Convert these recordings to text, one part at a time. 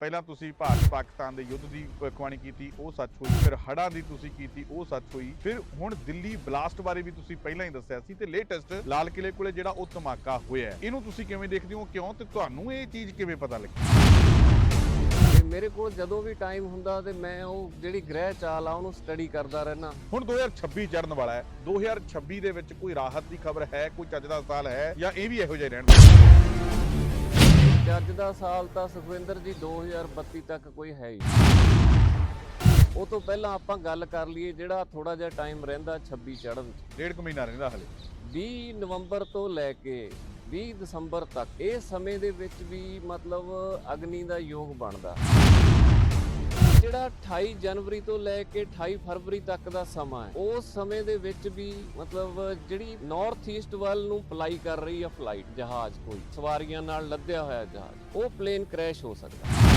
ਪਹਿਲਾਂ ਤੁਸੀਂ ਭਾਰਤ ਪਾਕਿਸਤਾਨ ਦੇ ਯੁੱਧ ਦੀ ਭਵਿੱਖਬਾਣੀ ਕੀਤੀ ਉਹ ਸੱਚ ਹੋਈ ਫਿਰ ਹੜ੍ਹਾਂ ਦੀ ਤੁਸੀਂ ਕੀਤੀ ਉਹ ਸੱਚ ਹੋਈ। ਫਿਰ ਹੁਣ ਦਿੱਲੀ ਬਲਾਸਟ ਬਾਰੇ ਵੀ ਤੁਸੀਂ ਪਹਿਲਾਂ ਹੀ ਦੱਸਿਆ ਸੀ ਤੇ ਲੇਟੈਸਟ ਲਾਲ ਕਿਲੇ ਕੋਲੇ ਜਿਹੜਾ ਉਹ ਧਮਾਕਾ ਹੋਇਆ। ਇਹਨੂੰ ਤੁਸੀਂ ਕਿਵੇਂ ਦੇਖਦੇ ਹੋ ਕਿਉਂ ਤੇ ਤੁਹਾਨੂੰ ਇਹ ਚੀਜ਼ ਕਿਵੇਂ ਪਤਾ ਲੱਗੀ? ਮੇਰੇ ਕੋਲ ਜਦੋਂ ਵੀ ਟਾਈਮ ਹੁੰਦਾ ਤੇ ਮੈਂ ਉਹ ਜਿਹੜੀ ਗ੍ਰਹਿ ਚਾਲ ਆ ਉਹਨੂੰ ਸਟੱਡੀ ਕਰਦਾ ਰਹਿਣਾ ਹੁਣ 2026 ਚੜਨ ਵਾਲਾ ਹੈ। 2026 ਦੇ ਵਿੱਚ ਕੋਈ ਰਾਹਤ ਦੀ ਖਬਰ ਹੈ ਕੋਈ ਚੱਜ ਦਾ ਸਾਲ ਹੈ ਜਾਂ ਇਹ ਵੀ ਇਹੋ ਜਿਹਾ ਹੀ? ਰਹਿਣ ਜੱਜ ਦਾ ਸਾਲ ਤਾਂ ਸੁਖਵਿੰਦਰ ਜੀ 2032 ਤੱਕ ਕੋਈ ਹੈ ਹੀ ਨਹੀਂ। ਉਹ ਤੋਂ ਪਹਿਲਾਂ ਆਪਾਂ ਗੱਲ ਕਰ ਲਈਏ ਜਿਹੜਾ ਥੋੜਾ ਜਿਹਾ ਟਾਈਮ ਰਹਿੰਦਾ 26 ਚੜ੍ਹਨ 'ਚ। ਡੇਢ ਕੁ ਮਹੀਨਾ ਰਹਿੰਦਾ ਹਲੇ। 20 ਨਵੰਬਰ ਤੋਂ ਲੈ ਕੇ 20 ਦਸੰਬਰ ਤੱਕ ਇਹ ਸਮੇਂ ਦੇ ਵਿੱਚ ਵੀ ਮਤਲਬ ਅਗਨੀ ਦਾ ਯੋਗ ਬਣਦਾ। ਜਿਹੜਾ 28 ਜਨਵਰੀ ਤੋਂ ਲੈ ਕੇ 28 ਫਰਵਰੀ ਤੱਕ ਦਾ ਸਮਾਂ ਹੈ, ਉਸ ਸਮੇਂ ਦੇ ਵਿੱਚ ਵੀ ਮਤਲਬ ਜਿਹੜੀ ਨਾਰਥ ਈਸਟ ਵੱਲ ਨੂੰ ਫਲਾਈ ਕਰ ਰਹੀ ਹੈ ਫਲਾਈਟ ਜਹਾਜ਼ ਕੋਈ, ਸਵਾਰੀਆਂ ਨਾਲ ਲੱਦਿਆ ਹੋਇਆ ਜਹਾਜ਼, ਉਹ ਪਲੇਨ ਕ੍ਰੈਸ਼ ਹੋ ਸਕਦਾ।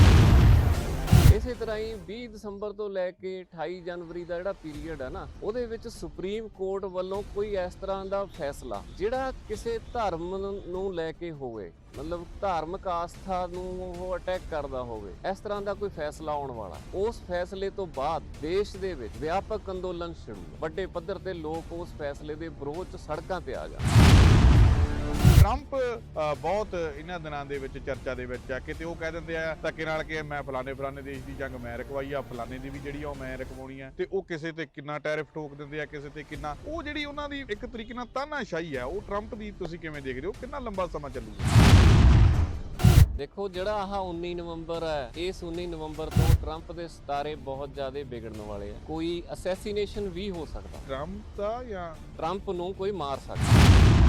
ਇਸੇ ਤਰ੍ਹਾਂ ਹੀ 20 ਦਸੰਬਰ ਤੋਂ ਲੈ ਕੇ 28 ਜਨਵਰੀ ਦਾ ਜਿਹੜਾ ਪੀਰੀਅਡ ਹੈ ਨਾ, ਉਹਦੇ ਵਿੱਚ ਸੁਪਰੀਮ ਕੋਰਟ ਵੱਲੋਂ ਕੋਈ ਇਸ ਤਰ੍ਹਾਂ ਦਾ ਫੈਸਲਾ, ਜਿਹੜਾ ਕਿਸੇ ਧਰਮ ਨੂੰ ਲੈ ਕੇ ਹੋਵੇ, ਮਤਲਬ ਧਾਰਮਿਕ ਆਸਥਾ ਨੂੰ ਉਹ ਅਟੈਕ ਕਰਦਾ ਹੋਵੇ, ਇਸ ਤਰ੍ਹਾਂ ਦਾ ਕੋਈ ਫੈਸਲਾ ਆਉਣ ਵਾਲਾ। ਉਸ ਫੈਸਲੇ ਤੋਂ ਬਾਅਦ ਦੇਸ਼ ਦੇ ਵਿੱਚ ਵਿਆਪਕ ਅੰਦੋਲਨ ਸ਼ੁਰੂ, ਵੱਡੇ ਪੱਧਰ ਤੇ ਲੋਕ ਉਸ ਫੈਸਲੇ ਦੇ ਵਿਰੋਧ 'ਚ ਸੜਕਾਂ ਤੇ ਆ ਜਾਣ। ਟਰੰਪ ਬਹੁਤ ਇਹਨਾਂ ਦਿਨਾਂ ਦੇ ਵਿੱਚ ਚਰਚਾ ਦੇ ਵਿੱਚ ਆ ਕਿਤੇ ਉਹ ਕਹਿ ਦਿੰਦੇ ਆ ਧੱਕੇ ਨਾਲ ਕਿ ਮੈਂ ਫਲਾਣੇ ਫਲਾਣੇ ਦੇਸ਼ ਦੀ ਜੰਗ ਮੈਂ ਰਕਵਾਈ ਆ ਫਲਾਣੇ ਦੀ ਵੀ ਜਿਹੜੀ ਆ ਉਹ ਮੈਂ ਰਕਵਾਉਣੀ ਆ। ਤੇ ਉਹ ਕਿਸੇ ਤੇ ਕਿੰਨਾ ਟੈਰਿਫ ਠੋਕ ਦਿੰਦੇ ਆ ਕਿਸੇ ਤੇ ਕਿੰਨਾ ਉਹ ਜਿਹੜੀ ਉਹਨਾਂ ਦੀ ਇੱਕ ਤਰੀਕੇ ਨਾਲ ਤਾਨਾਸ਼ਾਹੀ ਆ ਉਹ ਟਰੰਪ ਦੀ ਤੁਸੀਂ ਕਿਵੇਂ ਦੇਖਦੇ ਹੋ? ਕਿੰਨਾ ਲੰਬਾ ਸਮਾਂ ਚੱਲੂਗਾ ਦੇਖੋ ਜਿਹੜਾ ਆਹ 19 ਨਵੰਬਰ ਹੈ ਇਸ 19 ਨਵੰਬਰ ਤੋਂ ਟਰੰਪ ਦੇ ਸਤਾਰੇ ਬਹੁਤ ਜ਼ਿਆਦਾ ਵਿਗੜਨ ਵਾਲੇ ਆ। ਕੋਈ ਅਸੈਸੀਨੇਸ਼ਨ ਵੀ ਹੋ ਸਕਦਾ। ਟਰੰਪ ਦਾ ਜਾਂ ਟਰੰਪ ਨੂੰ ਕੋਈ ਮਾਰ ਸਕਦਾ।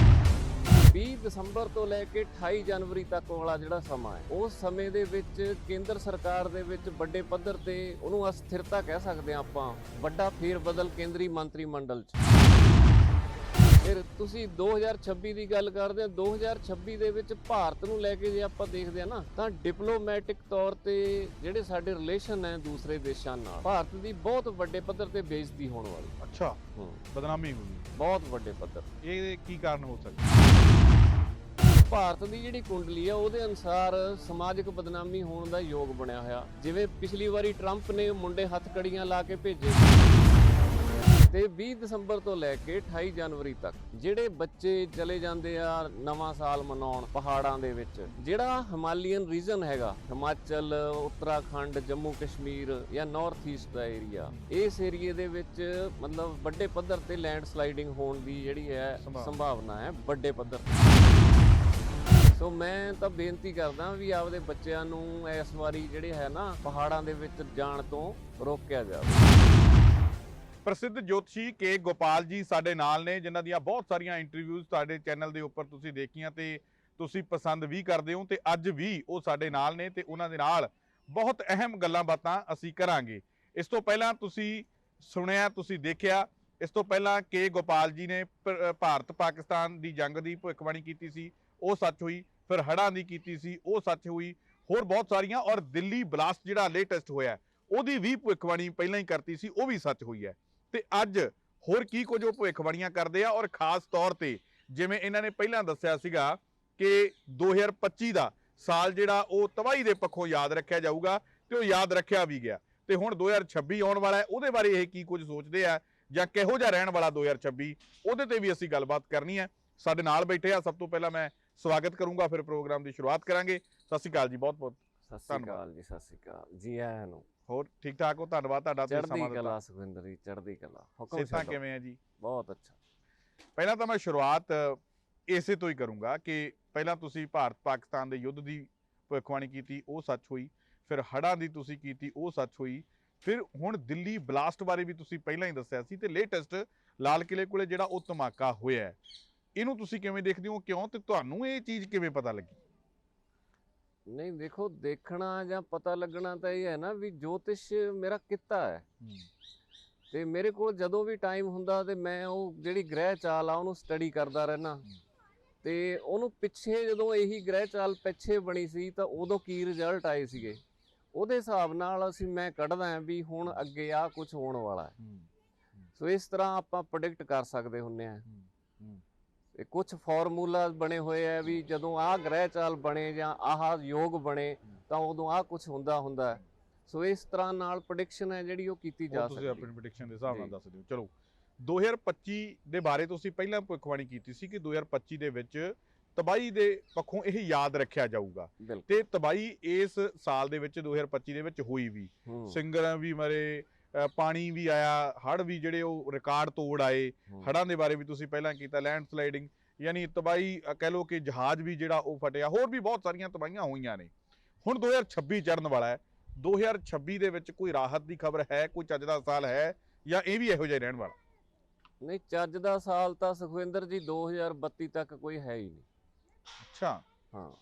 20 ਦਸੰਬਰ ਤੋਂ ਲੈ ਕੇ 28 ਜਨਵਰੀ ਤੱਕ ਵਾਲਾ ਜਿਹੜਾ ਸਮਾਂ ਹੈ ਉਸ ਸਮੇਂ ਦੇ ਵਿੱਚ ਕੇਂਦਰ ਸਰਕਾਰ ਦੇ ਵਿੱਚ ਵੱਡੇ ਪੱਧਰ ਤੇ ਉਹਨੂੰ ਅਸਥਿਰਤਾ ਕਹਿ ਸਕਦੇ ਹਾਂ ਆਪਾਂ ਵੱਡਾ ਫੇਰ ਬਦਲ ਕੇਂਦਰੀ ਮੰਤਰੀ ਮੰਡਲ 'ਚ। ਫਿਰ ਤੁਸੀਂ 2026 ਦੀ ਗੱਲ ਕਰਦੇ ਹੋ 2026 ਦੇ ਵਿੱਚ ਭਾਰਤ ਨੂੰ ਲੈ ਕੇ ਜੇ ਆਪਾਂ ਦੇਖਦੇ ਆ ਨਾ ਤਾਂ ਡਿਪਲੋਮੈਟਿਕ ਤੌਰ ਤੇ ਜਿਹੜੇ ਸਾਡੇ ਰਿਲੇਸ਼ਨ ਹੈ ਦੂਸਰੇ ਦੇਸ਼ਾਂ ਨਾਲ ਭਾਰਤ ਦੀ ਬਹੁਤ ਵੱਡੇ ਪੱਧਰ ਤੇ ਬੇਇੱਜ਼ਤੀ ਹੋਣ ਵਾਲੀ। ਅੱਛਾ ਬਦਨਾਮੀ ਹੋਈ। ਬਹੁਤ ਵੱਡੇ ਪੱਧਰ। ਇਹ ਕੀ ਕਾਰਨ ਹੋ ਸਕਦਾ? ਭਾਰਤ ਦੀ ਜਿਹੜੀ ਕੁੰਡਲੀ ਆ ਉਹਦੇ ਅਨੁਸਾਰ ਸਮਾਜਿਕ ਬਦਨਾਮੀ ਹੋਣ ਦਾ ਯੋਗ ਬਣਿਆ ਹੋਇਆ। ਜਿਵੇਂ ਪਿਛਲੀ ਵਾਰੀ ਟਰੰਪ ਨੇ ਮੁੰਡੇ ਹੱਥਕੜੀਆਂ ਲਾ ਕੇ ਭੇਜੇ ਤੇ 20 ਦਸੰਬਰ ਤੋਂ ਲੈ ਕੇ 28 ਜਨਵਰੀ ਤੱਕ ਜਿਹੜੇ ਬੱਚੇ ਚਲੇ ਜਾਂਦੇ ਆ ਨਵਾਂ ਸਾਲ ਮਨਾਉਣ ਪਹਾੜਾਂ ਦੇ ਵਿੱਚ ਜਿਹੜਾ ਹਿਮਾਲੀਅਨ ਰੀਜਨ ਹੈਗਾ ਹਿਮਾਚਲ ਉੱਤਰਾਖੰਡ ਜੰਮੂ ਕਸ਼ਮੀਰ ਜਾਂ ਨਾਰਥ ਈਸਟ ਦਾ ਏਰੀਆ ਇਸ ਏਰੀਏ ਦੇ ਵਿੱਚ ਮਤਲਬ ਵੱਡੇ ਪੱਧਰ ਤੇ ਲੈਂਡ ਸਲਾਈਡਿੰਗ ਹੋਣ ਦੀ ਜਿਹੜੀ ਹੈ। ਸੰਭਾਵਨਾ ਹੈ ਵੱਡੇ ਪੱਧਰ ਤੇ। ਸੋ ਮੈਂ ਤਾਂ ਬੇਨਤੀ ਕਰਦਾ ਵੀ ਆਪਦੇ ਬੱਚਿਆਂ ਨੂੰ ਇਸ ਵਾਰੀ ਜਿਹੜੇ ਹੈ ਨਾ, ਪਹਾੜਾਂ ਦੇ ਵਿੱਚ ਜਾਣ ਤੋਂ ਰੋਕਿਆ ਜਾਵੇ। ਪ੍ਰਸਿੱਧ ਜੋਤਸ਼ੀ ਕੇ ਗੋਪਾਲ ਜੀ ਸਾਡੇ ਨਾਲ ਨੇ, ਜਿਨ੍ਹਾਂ ਦੀਆਂ ਬਹੁਤ ਸਾਰੀਆਂ ਇੰਟਰਵਿਊਜ਼ ਸਾਡੇ ਚੈਨਲ ਦੇ ਉੱਪਰ ਤੁਸੀਂ ਦੇਖੀਆਂ ਤੇ ਤੁਸੀਂ ਪਸੰਦ ਵੀ ਕਰਦੇ ਹੋ ਤੇ ਅੱਜ ਵੀ ਉਹ ਸਾਡੇ ਨਾਲ ਨੇ ਤੇ ਉਹਨਾਂ ਦੇ ਨਾਲ ਬਹੁਤ ਅਹਿਮ ਗੱਲਾਂ ਬਾਤਾਂ ਅਸੀਂ ਕਰਾਂਗੇ। ਇਸ ਤੋਂ ਪਹਿਲਾਂ ਤੁਸੀਂ ਸੁਣਿਆ, ਤੁਸੀਂ ਦੇਖਿਆ, ਇਸ ਤੋਂ ਪਹਿਲਾਂ ਕੇ ਗੋਪਾਲ ਜੀ ਨੇ ਪ- ਭਾਰਤ ਪਾਕਿਸਤਾਨ ਦੀ ਜੰਗ ਦੀ ਭਵਿੱਖਬਾਣੀ ਕੀਤੀ ਸੀ, ਉਹ ਸੱਚ ਹੋਈ। ਫਿਰ ਹੜ੍ਹਾਂ ਦੀ ਕੀਤੀ ਸੀ, ਉਹ ਸੱਚ ਹੋਈ, ਹੋਰ ਬਹੁਤ ਸਾਰੀਆਂ, ਔਰ ਦਿੱਲੀ ਬਲਾਸਟ ਜਿਹੜਾ ਲੇਟੈਸਟ ਹੋਇਆ ਉਹਦੀ ਵੀ ਭਵਿੱਖਬਾਣੀ ਪਹਿਲਾਂ ਹੀ ਕਰਤੀ ਸੀ, ਉਹ ਵੀ ਸੱਚ ਹੋਈ ਹੈ। ਤੇ ਅੱਜ ਹੋਰ ਕੀ ਕੁਝ ਉਹ ਭਵਿੱਖਬਾਣੀਆਂ ਕਰਦੇ ਆ, ਔਰ ਖਾਸ ਤੌਰ ਤੇ ਜਿਵੇਂ ਇਹਨਾਂ ਨੇ ਪਹਿਲਾਂ ਦੱਸਿਆ ਸੀਗਾ ਕਿ 2025 ਦਾ ਸਾਲ ਜਿਹੜਾ ਉਹ ਤਬਾਹੀ ਦੇ ਪੱਖੋਂ ਯਾਦ ਰੱਖਿਆ ਜਾਊਗਾ ਤੇ ਉਹ ਯਾਦ ਰੱਖਿਆ ਵੀ ਗਿਆ। ਤੇ ਹੁਣ 2026 ਆਉਣ ਵਾਲਾ ਹੈ, ਉਹਦੇ ਬਾਰੇ ਇਹ ਕੀ ਕੁਝ ਸੋਚਦੇ ਆ ਜਾਂ ਕਿਹੋ ਜਿਹਾ ਰਹਿਣ ਵਾਲਾ 2026 ਉਹਦੇ ਤੇ ਵੀ ਅਸੀਂ ਗੱਲਬਾਤ ਕਰਨੀ ਹੈ। ਸਾਡੇ ਨਾਲ ਬੈਠੇ ਆ, ਸਭ ਤੋਂ ਪਹਿਲਾਂ ਮੈਂ ਸਵਾਗਤ ਕਰੂੰਗਾ ਫਿਰ ਪ੍ਰੋਗਰਾਮ ਦੀ ਸ਼ੁਰੂਆਤ ਕਰਾਂਗੇ। ਸਤਿ ਸ਼੍ਰੀ ਅਕਾਲ ਜੀ ਬਹੁਤ ਬਹੁਤ ਸਤਿ ਸ੍ਰੀ। ਅਕਾਲ ਜੀ ਸਤਿ ਸ੍ਰੀ ਅਕਾਲ। ਜੀ ਆਇਆਂ ਨੂੰ। ਹੋਰ ਠੀਕ ਠਾਕ ਹੋ? ਧੰਨਵਾਦ ਤੁਹਾਡਾ ਤੁਸੀਂ ਚੜ੍ਹਦੀ ਸਮਾਂ ਦਿੱਤਾ। ਕਲਾ ਸੁਖਵਿੰਦਰ ਜੀ ਚੜ੍ਹਦੀ ਕਲਾ। ਹੁਕਮ ਛੱਡੋ। ਕਿਵੇਂ ਆ ਜੀ? ਬਹੁਤ ਅੱਛਾ। ਪਹਿਲਾਂ ਤਾਂ ਮੈਂ ਸ਼ੁਰੂਆਤ ਇਸੇ ਤੋਂ ਹੀ ਕਰੂੰਗਾ ਕਿ ਪਹਿਲਾਂ ਤੁਸੀਂ ਭਾਰਤ ਪਾਕਿਸਤਾਨ ਦੇ ਯੁੱਧ ਦੀ ਭਵਿੱਖਬਾਣੀ ਕੀਤੀ ਉਹ ਸੱਚ ਹੋਈ। ਫਿਰ ਹੜ੍ਹਾਂ ਦੀ ਤੁਸੀਂ ਕੀਤੀ ਉਹ ਸੱਚ ਹੋਈ। ਫਿਰ ਹੁਣ ਦਿੱਲੀ ਬਲਾਸਟ ਬਾਰੇ ਵੀ ਤੁਸੀਂ ਪਹਿਲਾਂ ਹੀ ਦੱਸਿਆ ਸੀ ਤੇ ਲੇਟੈਸਟ ਲਾਲ ਕਿਲੇ ਕੋਲੇ ਜਿਹੜਾ ਉਹ ਧਮਾਕਾ ਹੋਇਆ ਹੈ। ਇਹਨੂੰ ਤੁਸੀਂ ਕਿਵੇਂ ਦੇਖਦੇ ਹੋ ਕਿਉਂ ਤੇ ਤੁਹਾਨੂੰ ਇਹ ਚੀਜ਼ ਕਿਵੇਂ ਪਤਾ ਲੱਗੀ? ਨਹੀਂ ਦੇਖੋ ਦੇਖਣਾ ਜਾਂ ਪਤਾ ਲੱਗਣਾ ਤਾਂ ਇਹ ਹੈ ਨਾ ਵੀ ਜੋਤਿਸ਼ ਮੇਰਾ ਕਿੱਤਾ ਹੈ। ਤੇ ਮੇਰੇ ਕੋਲ ਜਦੋਂ ਵੀ ਟਾਈਮ ਹੁੰਦਾ ਤੇ ਮੈਂ ਉਹ ਜਿਹੜੀ ਗ੍ਰਹਿ ਚਾਲ ਆ ਉਹਨੂੰ ਸਟੱਡੀ ਕਰਦਾ ਰਹਿਣਾ ਤੇ ਉਹਨੂੰ ਪਿੱਛੇ ਜਦੋਂ ਇਹੀ ਗ੍ਰਹਿ ਚਾਲ ਪਿੱਛੇ ਬਣੀ ਸੀ ਤਾਂ ਉਦੋਂ ਕੀ ਰਿਜ਼ਲਟ ਆਏ ਸੀਗੇ? ਉਹਦੇ ਹਿਸਾਬ ਨਾਲ ਅਸੀਂ ਮੈਂ ਕੱਢਦਾ ਹਾਂ ਵੀ ਹੁਣ ਅੱਗੇ ਆ ਕੁਝ ਹੋਣ ਵਾਲਾ ਹੈ। ਸੋ ਇਸ ਤਰ੍ਹਾਂ ਆਪਾਂ ਪ੍ਰੈਡਿਕਟ ਕਰ ਸਕਦੇ ਹੁੰਨੇ ਆ ਤੇ ਕੁਝ ਫਾਰਮੂਲਾ ਬਣੇ ਹੋਏ ਆ ਵੀ ਜਦੋਂ ਆਹ ਗ੍ਰਹਿ ਚਾਲ ਬਣੇ ਜਾਂ ਆਹ ਯੋਗ ਬਣੇ ਤਾਂ ਉਦੋਂ ਆਹ ਕੁਝ ਹੁੰਦਾ ਹੁੰਦਾ ਹੈ। ਸੋ ਇਸ ਤਰ੍ਹਾਂ ਨਾਲ ਪ੍ਰੈਡਿਕਸ਼ਨ ਹੈ ਜਿਹੜੀ ਉਹ ਕੀਤੀ ਜਾ ਤੁਸੀਂ ਸਕਦੀ ਹੈ। ਆਪਣੀ ਪ੍ਰੈਡਿਕਸ਼ਨ ਦੇ ਹਿਸਾਬ ਨਾਲ। ਦੱਸ ਦਿਓ। ਚਲੋ 2025 ਦੇ ਬਾਰੇ ਤੁਸੀਂ ਪਹਿਲਾਂ ਭਵਿੱਖਬਾਣੀ ਕੀਤੀ ਸੀ ਕਿ 2025 ਦੇ ਵਿੱਚ ਤਬਾਹੀ ਦੇ ਪੱਖੋਂ ਇਹ ਯਾਦ ਰੱਖਿਆ ਜਾਊਗਾ। ਤੇ ਤਬਾਹੀ ਇਸ ਸਾਲ ਦੇ ਵਿੱਚ 2025 ਦੇ ਵਿੱਚ ਹੋਈ ਵੀ। ਸਿੰਗਰਾਂ ਵੀ ਮਰੇ ਪਾਣੀ ਵੀ ਆਇਆ ਹੜ੍ਹ ਵੀ ਜਿਹੜੇ ਉਹ ਰਿਕਾਰਡ ਤੋੜ ਆਏ। ਹੂੰ। ਹੜ੍ਹਾਂ ਦੇ ਬਾਰੇ ਵੀ ਤੁਸੀਂ ਪਹਿਲਾਂ ਕੀਤਾ ਲੈਂਡ ਸਲਾਈਡਿੰਗ ਯਾਨੀ ਤਬਾਹੀ ਅ, ਕਹਿ ਲਓ ਕਿ ਜਹਾਜ਼ ਵੀ ਜਿਹੜਾ ਉਹ ਫਟਿਆ ਹੋਰ ਵੀ ਬਹੁਤ ਸਾਰੀਆਂ ਤਬਾਹੀਆਂ ਹੋਈਆਂ ਨੇ। ਹੁਣ 2026 ਚੜਨ ਵਾਲਾ ਹੈ। 2026 ਦੇ ਵਿੱਚ ਕੋਈ ਰਾਹਤ ਦੀ ਖਬਰ ਹੈ ਕੋਈ ਚੱਜ ਦਾ ਸਾਲ ਹੈ ਜਾਂ ਇਹ ਵੀ ਇਹੋ ਜਿਹਾ ਰਹਿਣ ਵਾਲਾ? ਨਹੀਂ ਚੱਜ ਦਾ ਸਾਲ ਤਾਂ ਸੁਖਵਿੰਦਰ ਜੀ 2032 ਤੱਕ ਕੋਈ ਹੈ ਹੀ ਨਹੀਂ। ਅੱਛਾ। ਹਾਂ।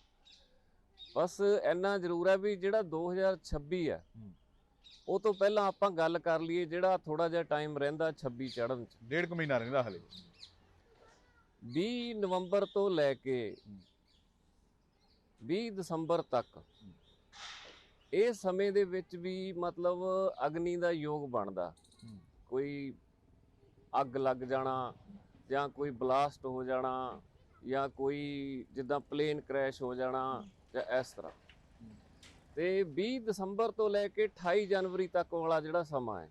ਬਸ ਇੰਨਾ ਜ਼ਰੂਰ ਹੈ ਵੀ ਜਿਹੜਾ 2026 ਹੈ ਹੂੰ। ਉਹ ਤੋਂ ਪਹਿਲਾਂ ਆਪਾਂ ਗੱਲ ਕਰ ਲਈਏ ਜਿਹੜਾ ਥੋੜਾ ਜਿਹਾ ਟਾਈਮ ਰਹਿੰਦਾ 26 ਚੜਨ ਚ। ਡੇਢ ਕੁ ਮਹੀਨਾ ਰਹਿੰਦਾ ਹਲੇ। 20 ਨਵੰਬਰ ਤੋਂ ਲੈ ਕੇ 20 ਦਸੰਬਰ ਤੱਕ ਇਹ ਸਮੇਂ ਦੇ ਵਿੱਚ ਵੀ ਮਤਲਬ ਅਗਨੀ ਦਾ ਯੋਗ ਬਣਦਾ। ਕੋਈ ਅੱਗ ਲੱਗ ਜਾਣਾ ਜਾਂ ਕੋਈ ਬਲਾਸਟ ਹੋ ਜਾਣਾ ਜਾਂ ਕੋਈ ਜਿੱਦਾਂ ਪਲੇਨ ਕ੍ਰੈਸ਼ ਹੋ ਜਾਣਾ ਜਾਂ ਇਸ ਤਰ੍ਹਾਂ। ਤੇ 20 ਦਸੰਬਰ ਤੋਂ ਲੈ ਕੇ 28 ਜਨਵਰੀ ਤੱਕ ਵਾਲਾ ਜਿਹੜਾ ਸਮਾਂ ਹੈ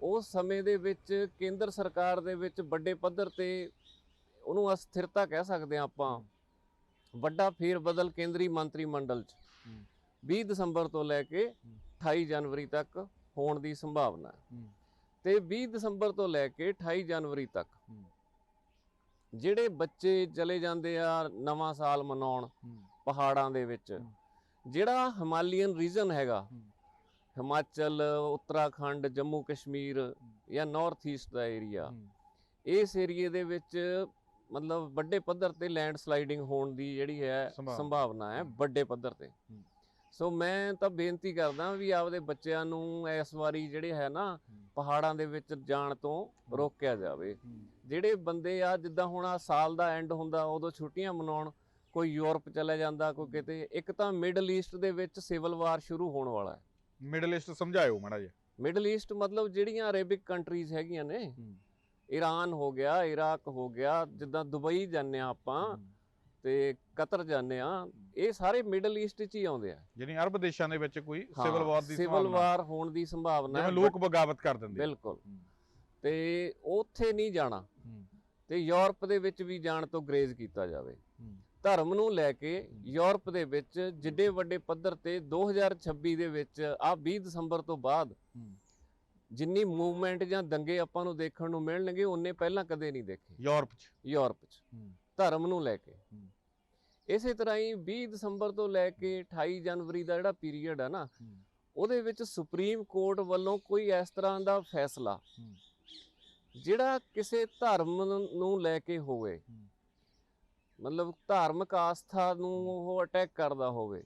ਉਸ ਸਮੇਂ ਦੇ ਵਿੱਚ ਕੇਂਦਰ ਸਰਕਾਰ ਦੇ ਵਿੱਚ ਵੱਡੇ ਪੱਧਰ ਤੇ ਉਹਨੂੰ ਅਸਥਿਰਤਾ ਕਹਿ ਸਕਦੇ ਹਾਂ ਆਪਾਂ ਵੱਡਾ ਫੇਰ ਬਦਲ ਕੇਂਦਰੀ ਮੰਤਰੀ ਮੰਡਲ ਚ ਹੂੰ। 20 ਦਸੰਬਰ ਤੋਂ ਲੈ ਕੇ 28 ਜਨਵਰੀ ਤੱਕ ਹੋਣ ਦੀ ਸੰਭਾਵਨਾ ਹੈ। ਤੇ 20 ਦਸੰਬਰ ਤੋਂ ਲੈ ਕੇ 28 ਜਨਵਰੀ ਤੱਕ। ਜਿਹੜੇ ਬੱਚੇ ਚਲੇ ਜਾਂਦੇ ਆ ਨਵਾਂ ਸਾਲ ਮਨਾਉਣ ਪਹਾੜਾਂ ਦੇ ਵਿੱਚ। ਜਿਹੜਾ ਹਿਮਾਲੀਅਨ ਰੀਜਨ ਹੈਗਾ। ਹਿਮਾਚਲ ਉੱਤਰਾਖੰਡ ਜੰਮੂ ਕਸ਼ਮੀਰ ਜਾਂ ਨਾਰਥ ਈਸਟ ਦਾ ਏਰੀਆ। ਇਸ ਏਰੀਏ ਦੇ ਵਿੱਚ ਮਤਲਬ ਵੱਡੇ ਪੱਧਰ ਤੇ ਲੈਂਡ ਸਲਾਈਡਿੰਗ ਹੋਣ ਦੀ ਜਿਹੜੀ ਹੈ ਸੰਭਾਵਨਾ। ਹੈ। ਵੱਡੇ ਪੱਧਰ ਤੇ। ਸੋ ਮੈਂ ਤਾਂ ਬੇਨਤੀ ਕਰਦਾ ਵੀ ਆਪਦੇ ਬੱਚਿਆਂ ਨੂੰ ਇਸ ਵਾਰੀ ਜਿਹੜੇ ਹੈ ਨਾ ਪਹਾੜਾਂ ਦੇ ਵਿੱਚ ਜਾਣ ਤੋਂ ਰੋਕਿਆ ਜਾਵੇ ਜਿਹੜੇ ਬੰਦੇ ਆ ਜਿੱਦਾਂ ਹੁਣ ਆ ਸਾਲ ਦਾ ਐਂਡ ਹੁੰਦਾ ਉਦੋਂ ਛੁੱਟੀਆਂ ਮਨਾਉਣ ਕੋਈ ਯੂਰਪ ਚਲਾ ਜਾਂਦਾ ਕੋਈ ਕਿਤੇ ਇੱਕ ਤਾਂ ਮਿਡਲ ਈਸਟ ਦੇ ਵਿੱਚ ਸਿਵਲ ਵਾਰ ਸ਼ੁਰੂ ਹੋਣ ਵਾਲਾ ਹੈ। ਮਿਡਲ ਈਸਟ ਸਮਝਾਇਓ ਮਾੜਾ ਜਿਹਾ। ਮਿਡਲ ਈਸਟ ਮਤਲਬ ਜਿਹੜੀਆਂ ਅਰੇਬਿਕ ਕੰਟਰੀਜ਼ ਹੈਗੀਆਂ ਨੇ ਈਰਾਨ ਹੋ ਗਿਆ ਇਰਾਕ ਹੋ ਗਿਆ ਜਿੱਦਾਂ ਦੁਬਈ ਜਾਂਦੇ ਆ ਆਪਾਂ ਤੇ ਕਤਰ ਜਾਂਦੇ ਆ ਇਹ ਸਾਰੇ ਮਿਡਲ ਈਸਟ 'ਚ ਹੀ ਆਉਂਦੇ ਆ। ਯਾਨੀ ਅਰਬ ਦੇਸ਼ਾਂ ਦੇ ਵਿੱਚ ਕੋਈ ਸਿਵਲ ਵਾਰ ਦੀ ਸਿਵਲ ਵਾਰ ਹੋਣ ਦੀ ਸੰਭਾਵਨਾ ਹੈ ਲੋਕ ਬਗਾਵਤ ਕਰ ਦਿੰਦੇ। ਬਿਲਕੁਲ। ਤੇ ਉੱਥੇ ਨਹੀਂ ਜਾਣਾ। ਤੇ ਯੂਰਪ ਦੇ ਵਿੱਚ ਵੀ ਜਾਣ ਤੋਂ ਗਰੇਜ਼ ਕੀਤਾ ਜਾਵੇ। ਧਰਮ ਨੂੰ ਲੈ ਕੇ ਯੂਰਪ ਦੇ ਵਿੱਚ ਜਿੱਡੇ ਵੱਡੇ ਪੱਧਰ ਤੇ 2026 ਦੇ ਵਿੱਚ ਆ 20 ਦਸੰਬਰ ਤੋਂ ਬਾਅਦ। ਜਿੰਨੀ ਮੂਵਮੈਂਟ ਜਾਂ ਦੰਗੇ ਆਪਾਂ ਨੂੰ ਦੇਖਣ ਨੂੰ ਮਿਲਣਗੇ ਉਹਨੇ ਪਹਿਲਾਂ ਕਦੇ ਨਹੀਂ ਦੇਖੇ ਯੂਰਪ ਚ ਯੂਰਪ 'ਚ। ਧਰਮ ਨੂੰ ਲੈ ਕੇ। ਇਸੇ ਤਰ੍ਹਾਂ ਹੀ 20 ਦਸੰਬਰ ਤੋਂ ਲੈ ਕੇ 28 ਜਨਵਰੀ ਦਾ ਜਿਹੜਾ ਪੀਰੀਅਡ ਹੈ ਨਾ। ਉਹਦੇ ਵਿੱਚ ਸੁਪਰੀਮ ਕੋਰਟ ਵੱਲੋਂ ਕੋਈ ਇਸ ਤਰ੍ਹਾਂ ਦਾ ਫੈਸਲਾ। ਜਿਹੜਾ ਕਿਸੇ ਧਰਮ ਨੂੰ ਲੈ ਕੇ ਹੋਵੇ। ਮਤਲਬ ਧਾਰਮਿਕ ਆਸਥਾ ਨੂੰ ਉਹ ਅਟੈਕ ਕਰਦਾ ਹੋਵੇ।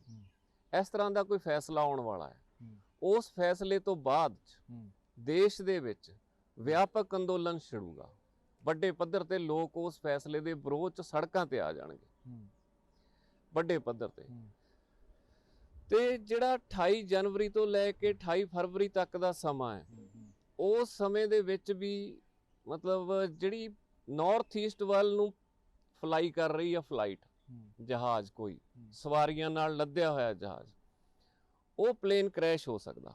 ਇਸ ਤਰ੍ਹਾਂ ਦਾ ਕੋਈ ਫੈਸਲਾ ਆਉਣ ਵਾਲਾ ਹੈ। ਉਸ ਫੈਸਲੇ ਤੋਂ ਬਾਅਦ। ਦੇਸ਼ ਦੇ ਵਿੱਚ ਵਿਆਪਕ ਅੰਦੋਲਨ ਛਿੜੂਗਾ ਵੱਡੇ ਪੱਧਰ ਤੇ ਲੋਕ ਉਸ ਫੈਸਲੇ ਦੇ ਵਿਰੋਧ 'ਚ ਸੜਕਾਂ ਤੇ ਆ ਜਾਣਗੇ। ਵੱਡੇ ਪੱਧਰ ਤੇ। ਤੇ ਜਿਹੜਾ 28 ਜਨਵਰੀ ਤੋਂ ਲੈ ਕੇ 28 ਫਰਵਰੀ ਤੱਕ ਦਾ ਸਮਾਂ ਹੈ ਉਸ ਸਮੇਂ ਦੇ ਵਿੱਚ ਵੀ ਮਤਲਬ ਜਿਹੜੀ ਨਾਰਥ ਈਸਟ ਵੱਲ ਨੂੰ ਫਲਾਈ ਕਰ ਰਹੀ ਆ ਫਲਾਈਟ ਹੂੰ। ਜਹਾਜ਼ ਕੋਈ ਹੂੰ। ਸਵਾਰੀਆਂ ਨਾਲ ਲੱਦਿਆ ਹੋਇਆ ਜਹਾਜ਼ ਉਹ ਪਲੇਨ ਕ੍ਰੈਸ਼ ਹੋ ਸਕਦਾ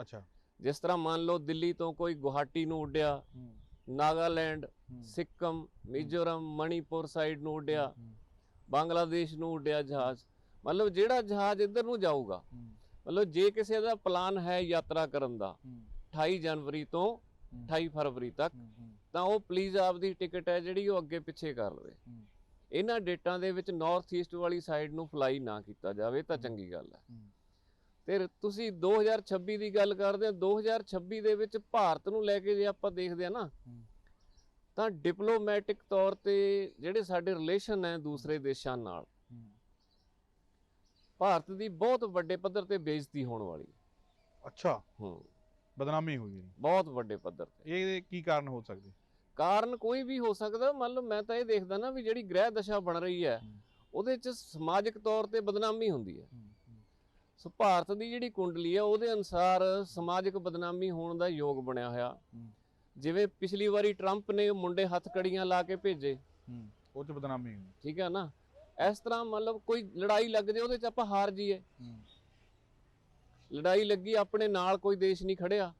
ਅੱਛਾ ਜਿਸ ਤਰ੍ਹਾਂ ਮੰਨ ਲਓ ਦਿੱਲੀ ਤੋਂ ਕੋਈ ਗੁਹਾਟੀ ਨੂੰ ਉੱਡਿਆ ਹੂੰ। ਨਾਗਾਲੈਂਡ ਹੂੰ। ਸਿੱਕਮ ਮਿਜ਼ੋਰਮ ਮਣੀਪੁਰ ਸਾਈਡ ਨੂੰ ਉੱਡਿਆ ਹੂੰ। ਬੰਗਲਾਦੇਸ਼ ਨੂੰ ਉੱਡਿਆ ਜਹਾਜ਼ ਮਤਲਬ ਜਿਹੜਾ ਜਹਾਜ਼ ਇੱਧਰ ਨੂੰ ਜਾਊਗਾ ਹੂੰ। ਮਤਲਬ ਜੇ ਕਿਸੇ ਦਾ ਪਲਾਨ ਹੈ ਯਾਤਰਾ ਕਰਨ ਦਾ ਹੂੰ। 28 ਜਨਵਰੀ ਤੋਂ 28 ਫਰਵਰੀ ਤੱਕ ਹੂੰ। ਹੂੰ। ਤਾਂ ਉਹ ਪਲੀਜ਼ ਆਪਦੀ ਟਿਕਟ ਹੈ ਜਿਹੜੀ ਉਹ ਅੱਗੇ ਪਿੱਛੇ ਕਰ ਲਵੇ। ਇਹਨਾਂ ਡੇਟਾਂ ਦੇ ਵਿੱਚ ਨਾਰਥ ਈਸਟ ਵਾਲੀ ਸਾਈਡ ਨੂੰ ਫਲਾਈ ਨਾ ਕੀਤਾ ਜਾਵੇ ਤਾਂ ਚੰਗੀ ਗੱਲ ਹੈ। ਤੇ ਤੁਸੀਂ 2026 ਦੀ ਗੱਲ ਕਰਦੇ ਹੋ 2026 ਦੇ ਵਿੱਚ ਭਾਰਤ ਨੂੰ ਲੈ ਕੇ ਜੇ ਆਪਾਂ ਦੇਖਦੇ ਆ ਨਾ। ਤਾਂ ਡਿਪਲੋਮੈਟਿਕ ਤੌਰ ਤੇ ਜਿਹੜੇ ਸਾਡੇ ਰਿਲੇਸ਼ਨ ਹੈ ਦੂਸਰੇ ਦੇਸ਼ਾਂ ਨਾਲ। ਭਾਰਤ ਦੀ ਬਹੁਤ ਵੱਡੇ ਪੱਧਰ ਤੇ ਬੇਇੱਜ਼ਤੀ ਹੋਣ ਵਾਲੀ। ਅੱਛਾ ਹੂੰ ਬਦਨਾਮੀ ਹੋਈ ਬਹੁਤ ਵੱਡੇ ਪੱਧਰ ਤੇ ਇਹ ਕੀ ਕਾਰਨ ਹੋ ਸਕਦੇ ਕਾਰਨ ਕੋਈ ਵੀ ਹੋ ਸਕਦਾ ਮੰਨ ਲਓ ਮੈਂ ਤਾਂ ਇਹ ਦੇਖਦਾ ਨਾ ਵੀ ਜਿਹੜੀ ਗ੍ਰਹਿ ਦਸ਼ਾ ਬਣ ਰਹੀ ਹੈ। ਉਹਦੇ 'ਚ ਸਮਾਜਿਕ ਤੌਰ ਤੇ ਬਦਨਾਮੀ ਹੁੰਦੀ ਹੈ। ਸੋ ਭਾਰਤ ਦੀ ਜਿਹੜੀ ਕੁੰਡਲੀ ਹੈ ਉਹਦੇ ਅਨੁਸਾਰ ਸਮਾਜਿਕ ਬਦਨਾਮੀ ਹੋਣ ਦਾ ਯੋਗ ਬਣਿਆ ਹੋਇਆ। ਜਿਵੇਂ ਪਿਛਲੀ ਵਾਰੀ ਟਰੰਪ ਨੇ ਮੁੰਡੇ ਹੱਥ ਕੜੀਆਂ ਲਾ ਕੇ ਭੇਜੇ ਹੂੰ। ਉਹ ਚ ਬਦਨਾਮੀ ਹੋਈ। ਠੀਕ ਹੈ ਨਾ ਇਸ ਤਰ੍ਹਾਂ ਮਤਲਬ ਕੋਈ ਲੜਾਈ ਲੱਗ ਜੇ ਉਹਦੇ ਚ ਆਪਾਂ ਹਾਰ ਜਾਈਏ ਲੜਾਈ ਲੱਗੀ ਆਪਣੇ ਨਾਲ ਕੋਈ ਦੇਸ਼ ਨਹੀਂ ਖੜਿਆ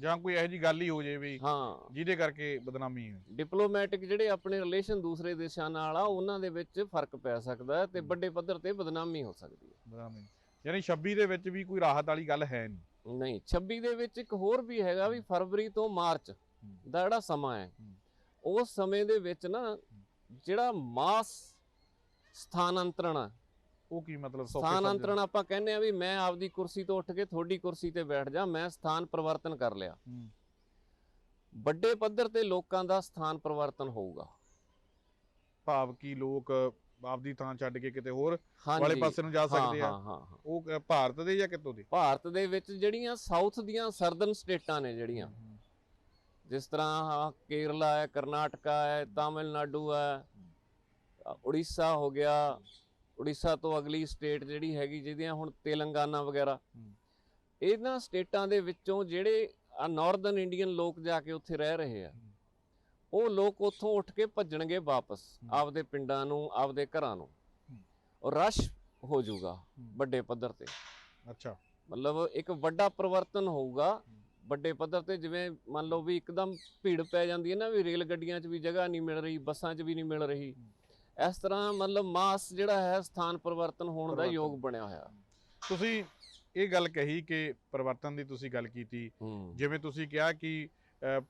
ਜਾਂ ਕੋਈ ਇਹੋ ਜੀ ਗੱਲ ਹੀ ਹੋ ਜੇ ਵੀ ਹਾਂ। ਜਿਹਦੇ ਕਰਕੇ ਬਦਨਾਮੀ ਹੋਈ ਡਿਪਲੋਮੈਟਿਕ ਜਿਹੜੇ ਆਪਣੇ ਰਿਲੇਸ਼ਨ ਦੂਸਰੇ ਦੇਸ਼ਾਂ ਨਾਲ ਆ ਉਹਨਾਂ ਦੇ ਵਿੱਚ ਫ਼ਰਕ ਪੈ ਸਕਦਾ ਹੈ ਤੇ। ਵੱਡੇ ਪੱਧਰ ਤੇ ਬਦਨਾਮੀ ਹੋ ਸਕਦੀ ਹੈ। ਬਦਨਾਮੀ। ਯਾਨੀ 26 ਦੇ ਵਿੱਚ ਵੀ ਕੋਈ ਰਾਹਤ ਵਾਲੀ ਗੱਲ ਹੈ ਨਹੀਂ। ਨਹੀਂ 26 ਦੇ ਵਿੱਚ ਇੱਕ ਹੋਰ ਵੀ ਹੈਗਾ ਵੀ ਫਰਵਰੀ ਤੋਂ ਮਾਰਚ ਦਾ ਜਿਹੜਾ ਸਮਾਂ ਹੈ। ਉਸ ਸਮੇਂ ਦੇ ਵਿੱਚ ਨਾ ਜਿਹੜਾ ਮਾਸ ਸਥਾਨਾਂਤਰਣ ਉਹ ਕੀ ਮਤਲਬ ਸੌਖੇ ਸਥਾਨਾਂਤਰਣ ਆਪਾਂ ਕਹਿੰਦੇ ਆ ਵੀ ਮੈਂ ਆਪਦੀ ਕੁਰਸੀ ਤੋਂ ਉੱਠ ਕੇ ਤੁਹਾਡੀ ਕੁਰਸੀ ਤੇ ਬੈਠ ਜਾ ਮੈਂ ਸਥਾਨ ਪਰਿਵਰਤਨ ਕਰ ਲਿਆ। ਵੱਡੇ ਪੱਧਰ ਤੇ ਲੋਕਾਂ ਦਾ ਸਥਾਨ ਪਰਿਵਰਤਨ ਹੋਊਗਾ। ਭਾਵ ਕੀ ਲੋਕ ਆਪਦੀ ਥਾਂ ਛੱਡ ਕੇ ਕਿਤੇ ਹੋਰ ਵਾਲੇ ਪਾਸੇ ਨੂੰ ਜਾ ਸਕਦੇ ਆ। ਉਹ ਭਾਰਤ ਦੇ ਜਾਂ ਕਿੱਥੋਂ ਦੇ? ਭਾਰਤ ਦੇ ਵਿੱਚ ਜਿਹੜੀਆਂ ਸਾਊਥ ਦੀਆਂ ਸਰਦਨ ਸਟੇਟਾਂ ਨੇ ਜਿਹੜੀਆਂ। ਜਿਸ ਤਰ੍ਹਾਂ ਕੇਰਲਾ ਹੈ ਕਰਨਾਟਕਾ ਹੈ ਤਾਮਿਲਨਾਡੂ ਹੈ ਉੜੀਸਾ ਹੋ ਗਿਆ ਉੜੀਸਾ ਤੋਂ ਅਗਲੀ ਸਟੇਟ ਜਿਹੜੀ ਹੈਗੀ ਜਿਹਦੀਆਂ ਹੁਣ ਤੇਲੰਗਾਨਾ ਵਗੈਰਾ। ਇਹਨਾਂ ਸਟੇਟਾਂ ਦੇ ਵਿੱਚੋਂ ਜਿਹੜੇ ਆ ਨਾਰਦਰਨ ਇੰਡੀਅਨ ਲੋਕ ਜਾ ਕੇ ਉੱਥੇ ਰਹਿ ਰਹੇ ਆ। ਉਹ ਲੋਕ ਉੱਥੋਂ ਉੱਠ ਕੇ ਭੱਜਣਗੇ ਵਾਪਸ। ਆਪਦੇ ਪਿੰਡਾਂ ਨੂੰ ਆਪਦੇ ਘਰਾਂ ਨੂੰ। ਔਰ ਰਸ਼ ਹੋ ਜਾਊਗਾ ਵੱਡੇ ਪੱਧਰ ਤੇ ਅੱਛਾ ਮਤਲਬ ਇੱਕ ਵੱਡਾ ਪਰਿਵਰਤਨ ਹੋਊਗਾ ਵੱਡੇ ਪੱਧਰ ਤੇ ਜਿਵੇਂ ਮੰਨ ਲਓ ਵੀ ਇੱਕਦਮ ਭੀੜ ਪੈ ਜਾਂਦੀ ਹੈ ਨਾ ਵੀ ਰੇਲ ਗੱਡੀਆਂ 'ਚ ਵੀ ਜਗ੍ਹਾ ਨਹੀਂ ਮਿਲ ਰਹੀ ਬੱਸਾਂ 'ਚ ਵੀ ਨਹੀਂ ਮਿਲ ਰਹੀ ਇਸ ਤਰ੍ਹਾਂ ਮਤਲਬ ਮਾਸ ਜਿਹੜਾ ਹੈ ਸਥਾਨ ਪਰਿਵਰਤਨ ਹੋਣ ਦਾ। ਯੋਗ ਬਣਿਆ ਹੋਇਆ ਤੁਸੀਂ ਇਹ ਗੱਲ ਕਹੀ ਕਿ ਪਰਿਵਰਤਨ ਦੀ ਤੁਸੀਂ ਗੱਲ ਕੀਤੀ ਜਿਵੇਂ ਤੁਸੀਂ ਕਿਹਾ ਕਿ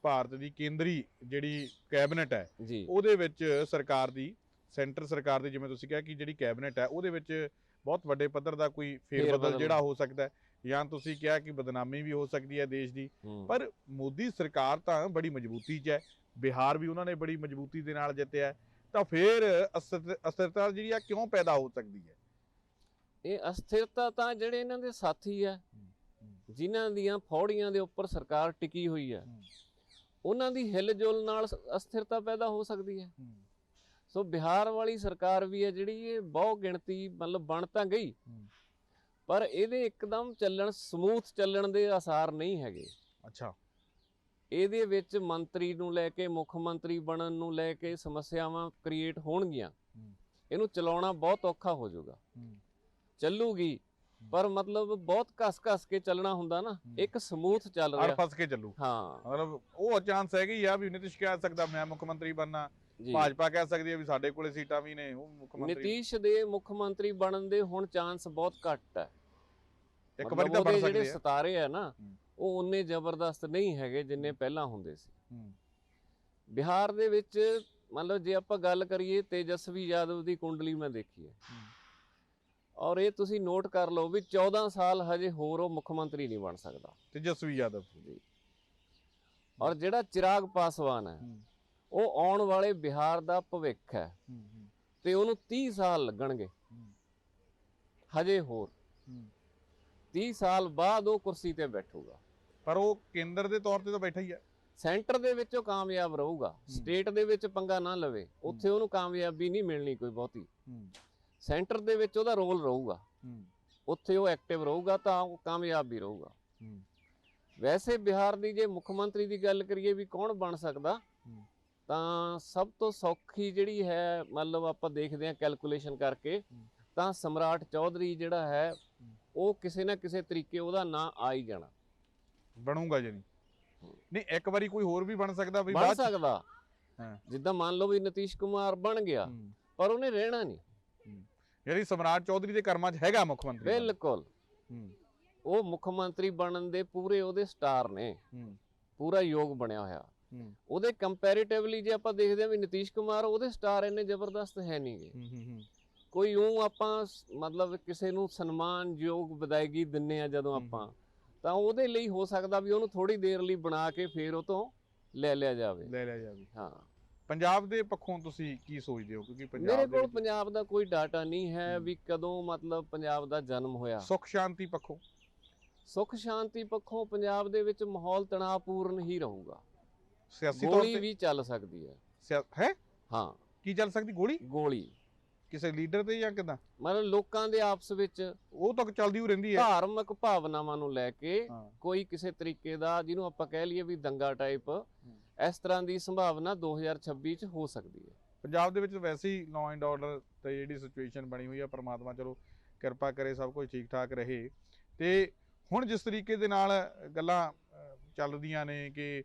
ਭਾਰਤ ਦੀ ਕੇਂਦਰੀ ਜਿਹੜੀ ਕੈਬਨਿਟ ਹੈ ਉਹਦੇ ਵਿੱਚ ਸਰਕਾਰ ਦੀ ਸੈਂਟਰ ਸਰਕਾਰ ਦੀ ਜਿਵੇਂ ਤੁਸੀਂ ਕਿਹਾ ਕਿ ਜਿਹੜੀ ਕੈਬਨਿਟ ਹੈ ਉਹਦੇ ਵਿੱਚ ਬਹੁਤ ਵੱਡੇ ਪੱਧਰ ਦਾ ਕੋਈ ਫੇਰ ਬਦਲ। ਜਿਹੜਾ ਹੋ ਸਕਦਾ ਹੈ ਜਾਂ ਤੁਸੀਂ ਕਿਹਾ ਕਿ ਬਦਨਾਮੀ ਵੀ ਹੋ ਸਕਦੀ ਹੈ ਦੇਸ਼ ਦੀ। ਪਰ ਮੋਦੀ ਸਰਕਾਰ ਤਾਂ ਬੜੀ ਮਜ਼ਬੂਤੀ 'ਚ ਹੈ ਬਿਹਾਰ ਵੀ ਉਹਨਾਂ ਨੇ ਬੜੀ ਮਜ਼ਬੂਤੀ ਦੇ ਨਾਲ ਜਿੱਤਿਆ। ਤਾਂ ਫਿਰ ਅਸਥਿਰ- ਅਸਥਿਰਤਾ ਜਿਹੜੀ ਆ ਕਿਉਂ ਪੈਦਾ ਹੋ ਸਕਦੀ ਹੈ ਇਹ ਅਸਥਿਰਤਾ ਤਾਂ ਜਿਹੜੇ ਇਹਨਾਂ ਦੇ ਸਾਥੀ ਆ ਜਿਨ੍ਹਾਂ ਦੀਆਂ ਫੌੜੀਆਂ ਦੇ ਉੱਪਰ ਸਰਕਾਰ ਟਿਕੀ ਹੋਈ ਹੂੰ। ਉਹਨਾਂ ਦੀ ਹਿਲਜੁਲ ਨਾਲ ਅਸਥਿਰਤਾ ਪੈਦਾ ਹੋ ਸਕਦੀ ਹੈ ਸੋ ਬਿਹਾਰ ਵਾਲੀ ਸਰਕਾਰ ਵੀ ਹੈ ਜਿਹੜੀ ਇਹ ਬਹੁ ਗਿਣਤੀ ਮਤਲਬ ਬਣ ਤਾਂ ਗਈ। ਪਰ ਇਹਦੇ ਇੱਕਦਮ ਚੱਲਣ ਸਮੂਥ ਚੱਲਣ ਦੇ ਆਸਾਰ ਨਹੀਂ ਹੈਗੇ ਅੱਛਾ ਇਹਦੇ ਵਿੱਚ ਮੰਤਰੀ ਨੂੰ ਲੈ ਕੇ ਮੁੱਖ ਮੰਤਰੀ ਬਣਨ ਨੂੰ ਲੈ ਕੇ ਸਮੱਸਿਆਵਾਂ ਕ੍ਰੀਏਟ ਹੋਣਗੀਆਂ। ਇਹਨੂੰ ਚਲਾਉਣਾ ਬਹੁਤ ਔਖਾ ਹੋ ਜਾਊਗਾ। ਚੱਲੂਗੀ ਪਰ ਮਤਲਬ ਬਹੁਤ ਘਸ-ਘਸ ਕੇ ਚੱਲਣਾ ਹੁੰਦਾ ਨਾ। ਇੱਕ ਸਮੂਥ ਚੱਲ ਰਿਹਾ। ਫਸ ਕੇ ਚੱਲੂ। ਹਾਂ। ਮਤਲਬ ਉਹ ਚਾਂਸ ਹੈਗੀ ਆ ਵੀ ਨਿਤਿਸ਼ ਕਹਿ ਸਕਦਾ ਮੈਂ ਮੁੱਖ ਮੰਤਰੀ ਬਣਨਾ। ਭਾਜਪਾ ਕਹਿ ਸਕਦੀ ਹੈ ਵੀ ਸਾਡੇ ਕੋਲੇ ਸੀਟਾਂ ਵੀ ਨੇ ਉਹ ਮੁੱਖ ਮੰਤਰੀ ਨਿਤੀਸ਼ ਦੇ ਮੁੱਖ ਮੰਤਰੀ ਬਣਨ ਦੇ ਹੁਣ ਚਾਂਸ ਬਹੁਤ ਘੱਟ ਹੈ। ਇੱਕ ਵਾਰੀ ਤਾਂ ਬਣ ਸਕਦੇ ਆ ਸਤਾਰੇ ਆ ਨਾ। ਉਹ ਉਨੇ ਜ਼ਬਰਦਸਤ ਨਹੀਂ ਹੈਗੇ ਜਿੰਨੇ ਪਹਿਲਾਂ ਹੁੰਦੇ ਸੀ। ਬਿਹਾਰ ਦੇ ਵਿੱਚ ਮੰਨ ਲਓ ਜੇ ਆਪਾਂ ਗੱਲ ਕਰੀਏ ਤੇਜਸਵੀ ਯਾਦਵ ਦੀ ਕੁੰਡਲੀ ਮੈਂ ਦੇਖੀ ਹੈ। ਔਰ ਇਹ ਤੁਸੀਂ ਨੋਟ ਕਰ ਲਓ ਵੀ 14 ਸਾਲ ਹਜੇ ਹੋਰ ਉਹ ਮੁੱਖ ਮੰਤਰੀ ਨਹੀਂ ਬਣ ਸਕਦਾ। ਤੇਜਸਵੀ ਯਾਦਵ। ਔਰ ਜਿਹੜਾ ਚਿਰਾਗ ਪਾਸਵਾਨ ਹੈ। ਉਹ ਆਉਣ ਵਾਲੇ ਬਿਹਾਰ ਦਾ ਭਵਿੱਖ ਹੈ। ਤੇ ਉਹਨੂੰ 30 ਸਾਲ ਲੱਗਣਗੇ। ਹਜੇ ਹੋਰ। ਹੂੰ। 30 ਸਾਲ ਬਾਅਦ ਉਹ ਕੁਰਸੀ ਤੇ ਬੈਠੂਗਾ। ਪਰ ਉਹ ਕੇਂਦਰ ਦੇ ਤੌਰ ਤੇ ਤਾਂ ਬੈਠਾ ਹੀ ਹੈ ਸੈਂਟਰ ਦੇ ਵਿੱਚ ਉਹ ਕਾਮਯਾਬ ਰਹੂਗਾ। ਸਟੇਟ ਦੇ ਵਿੱਚ ਪੰਗਾ ਨਾ ਲਵੇ। ਉੱਥੇ ਉਹਨੂੰ ਕਾਮਯਾਬੀ ਨਹੀਂ ਮਿਲਣੀ ਕੋਈ ਬਹੁਤੀ। ਸੈਂਟਰ ਦੇ ਵਿੱਚ ਉਹਦਾ ਰੋਲ ਰਹੂਗਾ। ਉੱਥੇ ਉਹ ਐਕਟਿਵ ਰਹੂਗਾ ਤਾਂ ਉਹ ਕਾਮਯਾਬ ਵੀ ਰਹੂਗਾ। ਵੈਸੇ ਬਿਹਾਰ ਦੀ ਜੇ ਮੁੱਖ ਮੰਤਰੀ ਦੀ ਗੱਲ ਕਰੀਏ ਵੀ ਕੌਣ ਬਣ ਸਕਦਾ। ਤਾਂ ਸਭ ਤੋਂ ਸੌਖੀ ਜਿਹੜੀ ਹੈ ਮਤਲਬ ਆਪਾਂ ਦੇਖਦੇ ਹਾਂ ਕੈਲਕੂਲੇਸ਼ਨ ਕਰਕੇ। ਤਾਂ ਸਮਰਾਟ ਚੌਧਰੀ ਜਿਹੜਾ ਹੈ। ਉਹ ਕਿਸੇ ਨਾ ਕਿਸੇ ਤਰੀਕੇ ਉਹਦਾ ਨਾਂ ਆ ਹੀ ਜਾਣਾ। ਬਣੂਗਾ ਜਾਨੀ। ਨਹੀਂ। ਇੱਕ ਵਾਰੀ ਕੋਈ ਹੋਰ ਵੀ ਬਣ ਸਕਦਾ ਵੀ ਬਣ ਬਾਅਦ 'ਚ? ਸਕਦਾ। ਹਾਂ। ਜਿੱਦਾਂ ਮੰਨ ਲਓ ਵੀ ਨਤੀਸ਼ ਕੁਮਾਰ ਬਣ ਗਿਆ ਹੂੰ। ਪਰ ਉਹਨੇ ਰਹਿਣਾ ਨਹੀਂ। ਯਾਨੀ ਸਮਰਾਟ ਚੌਧਰੀ ਦੇ ਕਰਮਾਂ 'ਚ ਹੈਗਾ ਮੁੱਖ ਮੰਤਰੀ ਬਣਨਾ। ਬਿਲਕੁਲ। ਹੂੰ, ਉਹ ਮੁੱਖ ਮੰਤਰੀ ਬਣਨ ਦੇ ਪੂਰੇ ਉਹਦੇ ਸਟਾਰ ਨੇ। ਹੂੰ, ਪੂਰਾ ਯੋਗ ਬਣਿਆ ਹੋਇਆ। ਹੂੰ, ਉਹਦੇ ਕੰਪੈਰੀਟਿਵਲੀ ਜੇ ਆਪਾਂ ਦੇਖਦੇ ਹਾਂ ਵੀ ਨਤੀਸ਼ ਕੁਮਾਰ ਉਹਦੇ ਸਟਾਰ ਇੰਨੇ ਜ਼ਬਰਦਸਤ ਹੈ ਨਹੀਂਗੇ ਹੂੰ, ਹੂੰ, ਹੂੰ, ਕੋਈ ਉਹ ਆਪਾਂ ਸ- ਮਤਲਬ ਕਿਸੇ ਨੂੰ ਸਨਮਾਨਯੋਗ ਵਿਦਾਇਗੀ ਦਿੰਨੇ ਆ ਜਦੋਂ ਆਪਾਂ। ਤਾਂ ਉਹਦੇ ਲਈ ਹੋ ਸਕਦਾ ਵੀ ਉਹਨੂੰ ਥੋੜੀ ਦੇਰ ਲਈ ਬਣਾ ਕੇ ਫੇਰ ਉਹ ਤੋਂ ਲੈ ਲਿਆ ਜਾਵੇ। ਲੈ ਲਿਆ ਜਾਵੇ। ਹਾਂ। ਪੰਜਾਬ ਦੇ ਪੱਖੋਂ ਤੁਸੀਂ ਕੀ ਸੋਚਦੇ ਹੋ? ਕਿਉਂਕਿ ਪੰਜਾਬ ਮੇਰੇ ਕੋਲ ਪੰਜਾਬ ਦਾ ਕੋਈ ਡਾਟਾ ਨਹੀਂ ਹੈ। ਵੀ ਕਦੋਂ ਮਤਲਬ ਪੰਜਾਬ ਦਾ ਜਨਮ ਹੋਇਆ। ਸੁੱਖ ਸ਼ਾਂਤੀ ਪੱਖੋਂ। ਸੁੱਖ ਸ਼ਾਂਤੀ ਪੱਖੋਂ ਪੰਜਾਬ ਦੇ ਵਿੱਚ ਮਾਹੌਲ ਤਣਾਅਪੂਰਨ ਹੀ ਰਹੂਗਾ। ਸਿਆਸੀ ਤੌਰ ਤੇ ਵੀ ਚੱਲ ਸਕਦੀ ਹੈ। ਹੈ? ਹਾਂ। ਕੀ ਚੱਲ ਸਕਦੀ? ਗੋਲੀ? ਗੋਲੀ। ਕਿਸੇ ਲੀਡਰ ਤੇ ਜਾਂ ਕਿਦਾਂ? ਮਤਲਬ ਲੋਕਾਂ ਦੇ ਆਪਸ ਵਿੱਚ ਉਹ ਤਾਂ ਚੱਲਦੀ ਹੋ ਰਹਿੰਦੀ ਹੈ। ਧਾਰਮਿਕ ਭਾਵਨਾਵਾਂ ਨੂੰ ਲੈ ਕੇ ਹਾਂ। ਕੋਈ ਕਿਸੇ ਤਰੀਕੇ ਦਾ ਜਿਹਨੂੰ ਆਪਾਂ ਕਹਿ ਲਈਏ ਵੀ ਦੰਗਾ ਟਾਈਪ ਇਸ ਤਰ੍ਹਾਂ ਦੀ ਸੰਭਾਵਨਾ 2026 ਚ ਹੋ ਸਕਦੀ ਹੈ। ਪੰਜਾਬ ਦੇ ਵਿੱਚ ਵੈਸੇ ਹੀ ਲਾਅ ਐਂਡ ਆਰਡਰ ਤੇ ਜਿਹੜੀ ਸਿਚੁਏਸ਼ਨ ਬਣੀ ਹੋਈ ਆ ਪ੍ਰਮਾਤਮਾ ਚਲੋ ਕਿਰਪਾ ਕਰੇ ਸਭ ਕੁਝ ਠੀਕ ਠਾਕ ਰਹੇ। ਤੇ ਹੁਣ ਜਿਸ ਤਰੀਕੇ ਦੇ ਨਾਲ ਗੱਲਾਂ ਅਹ, ਚੱਲਦੀਆਂ ਨੇ ਕਿ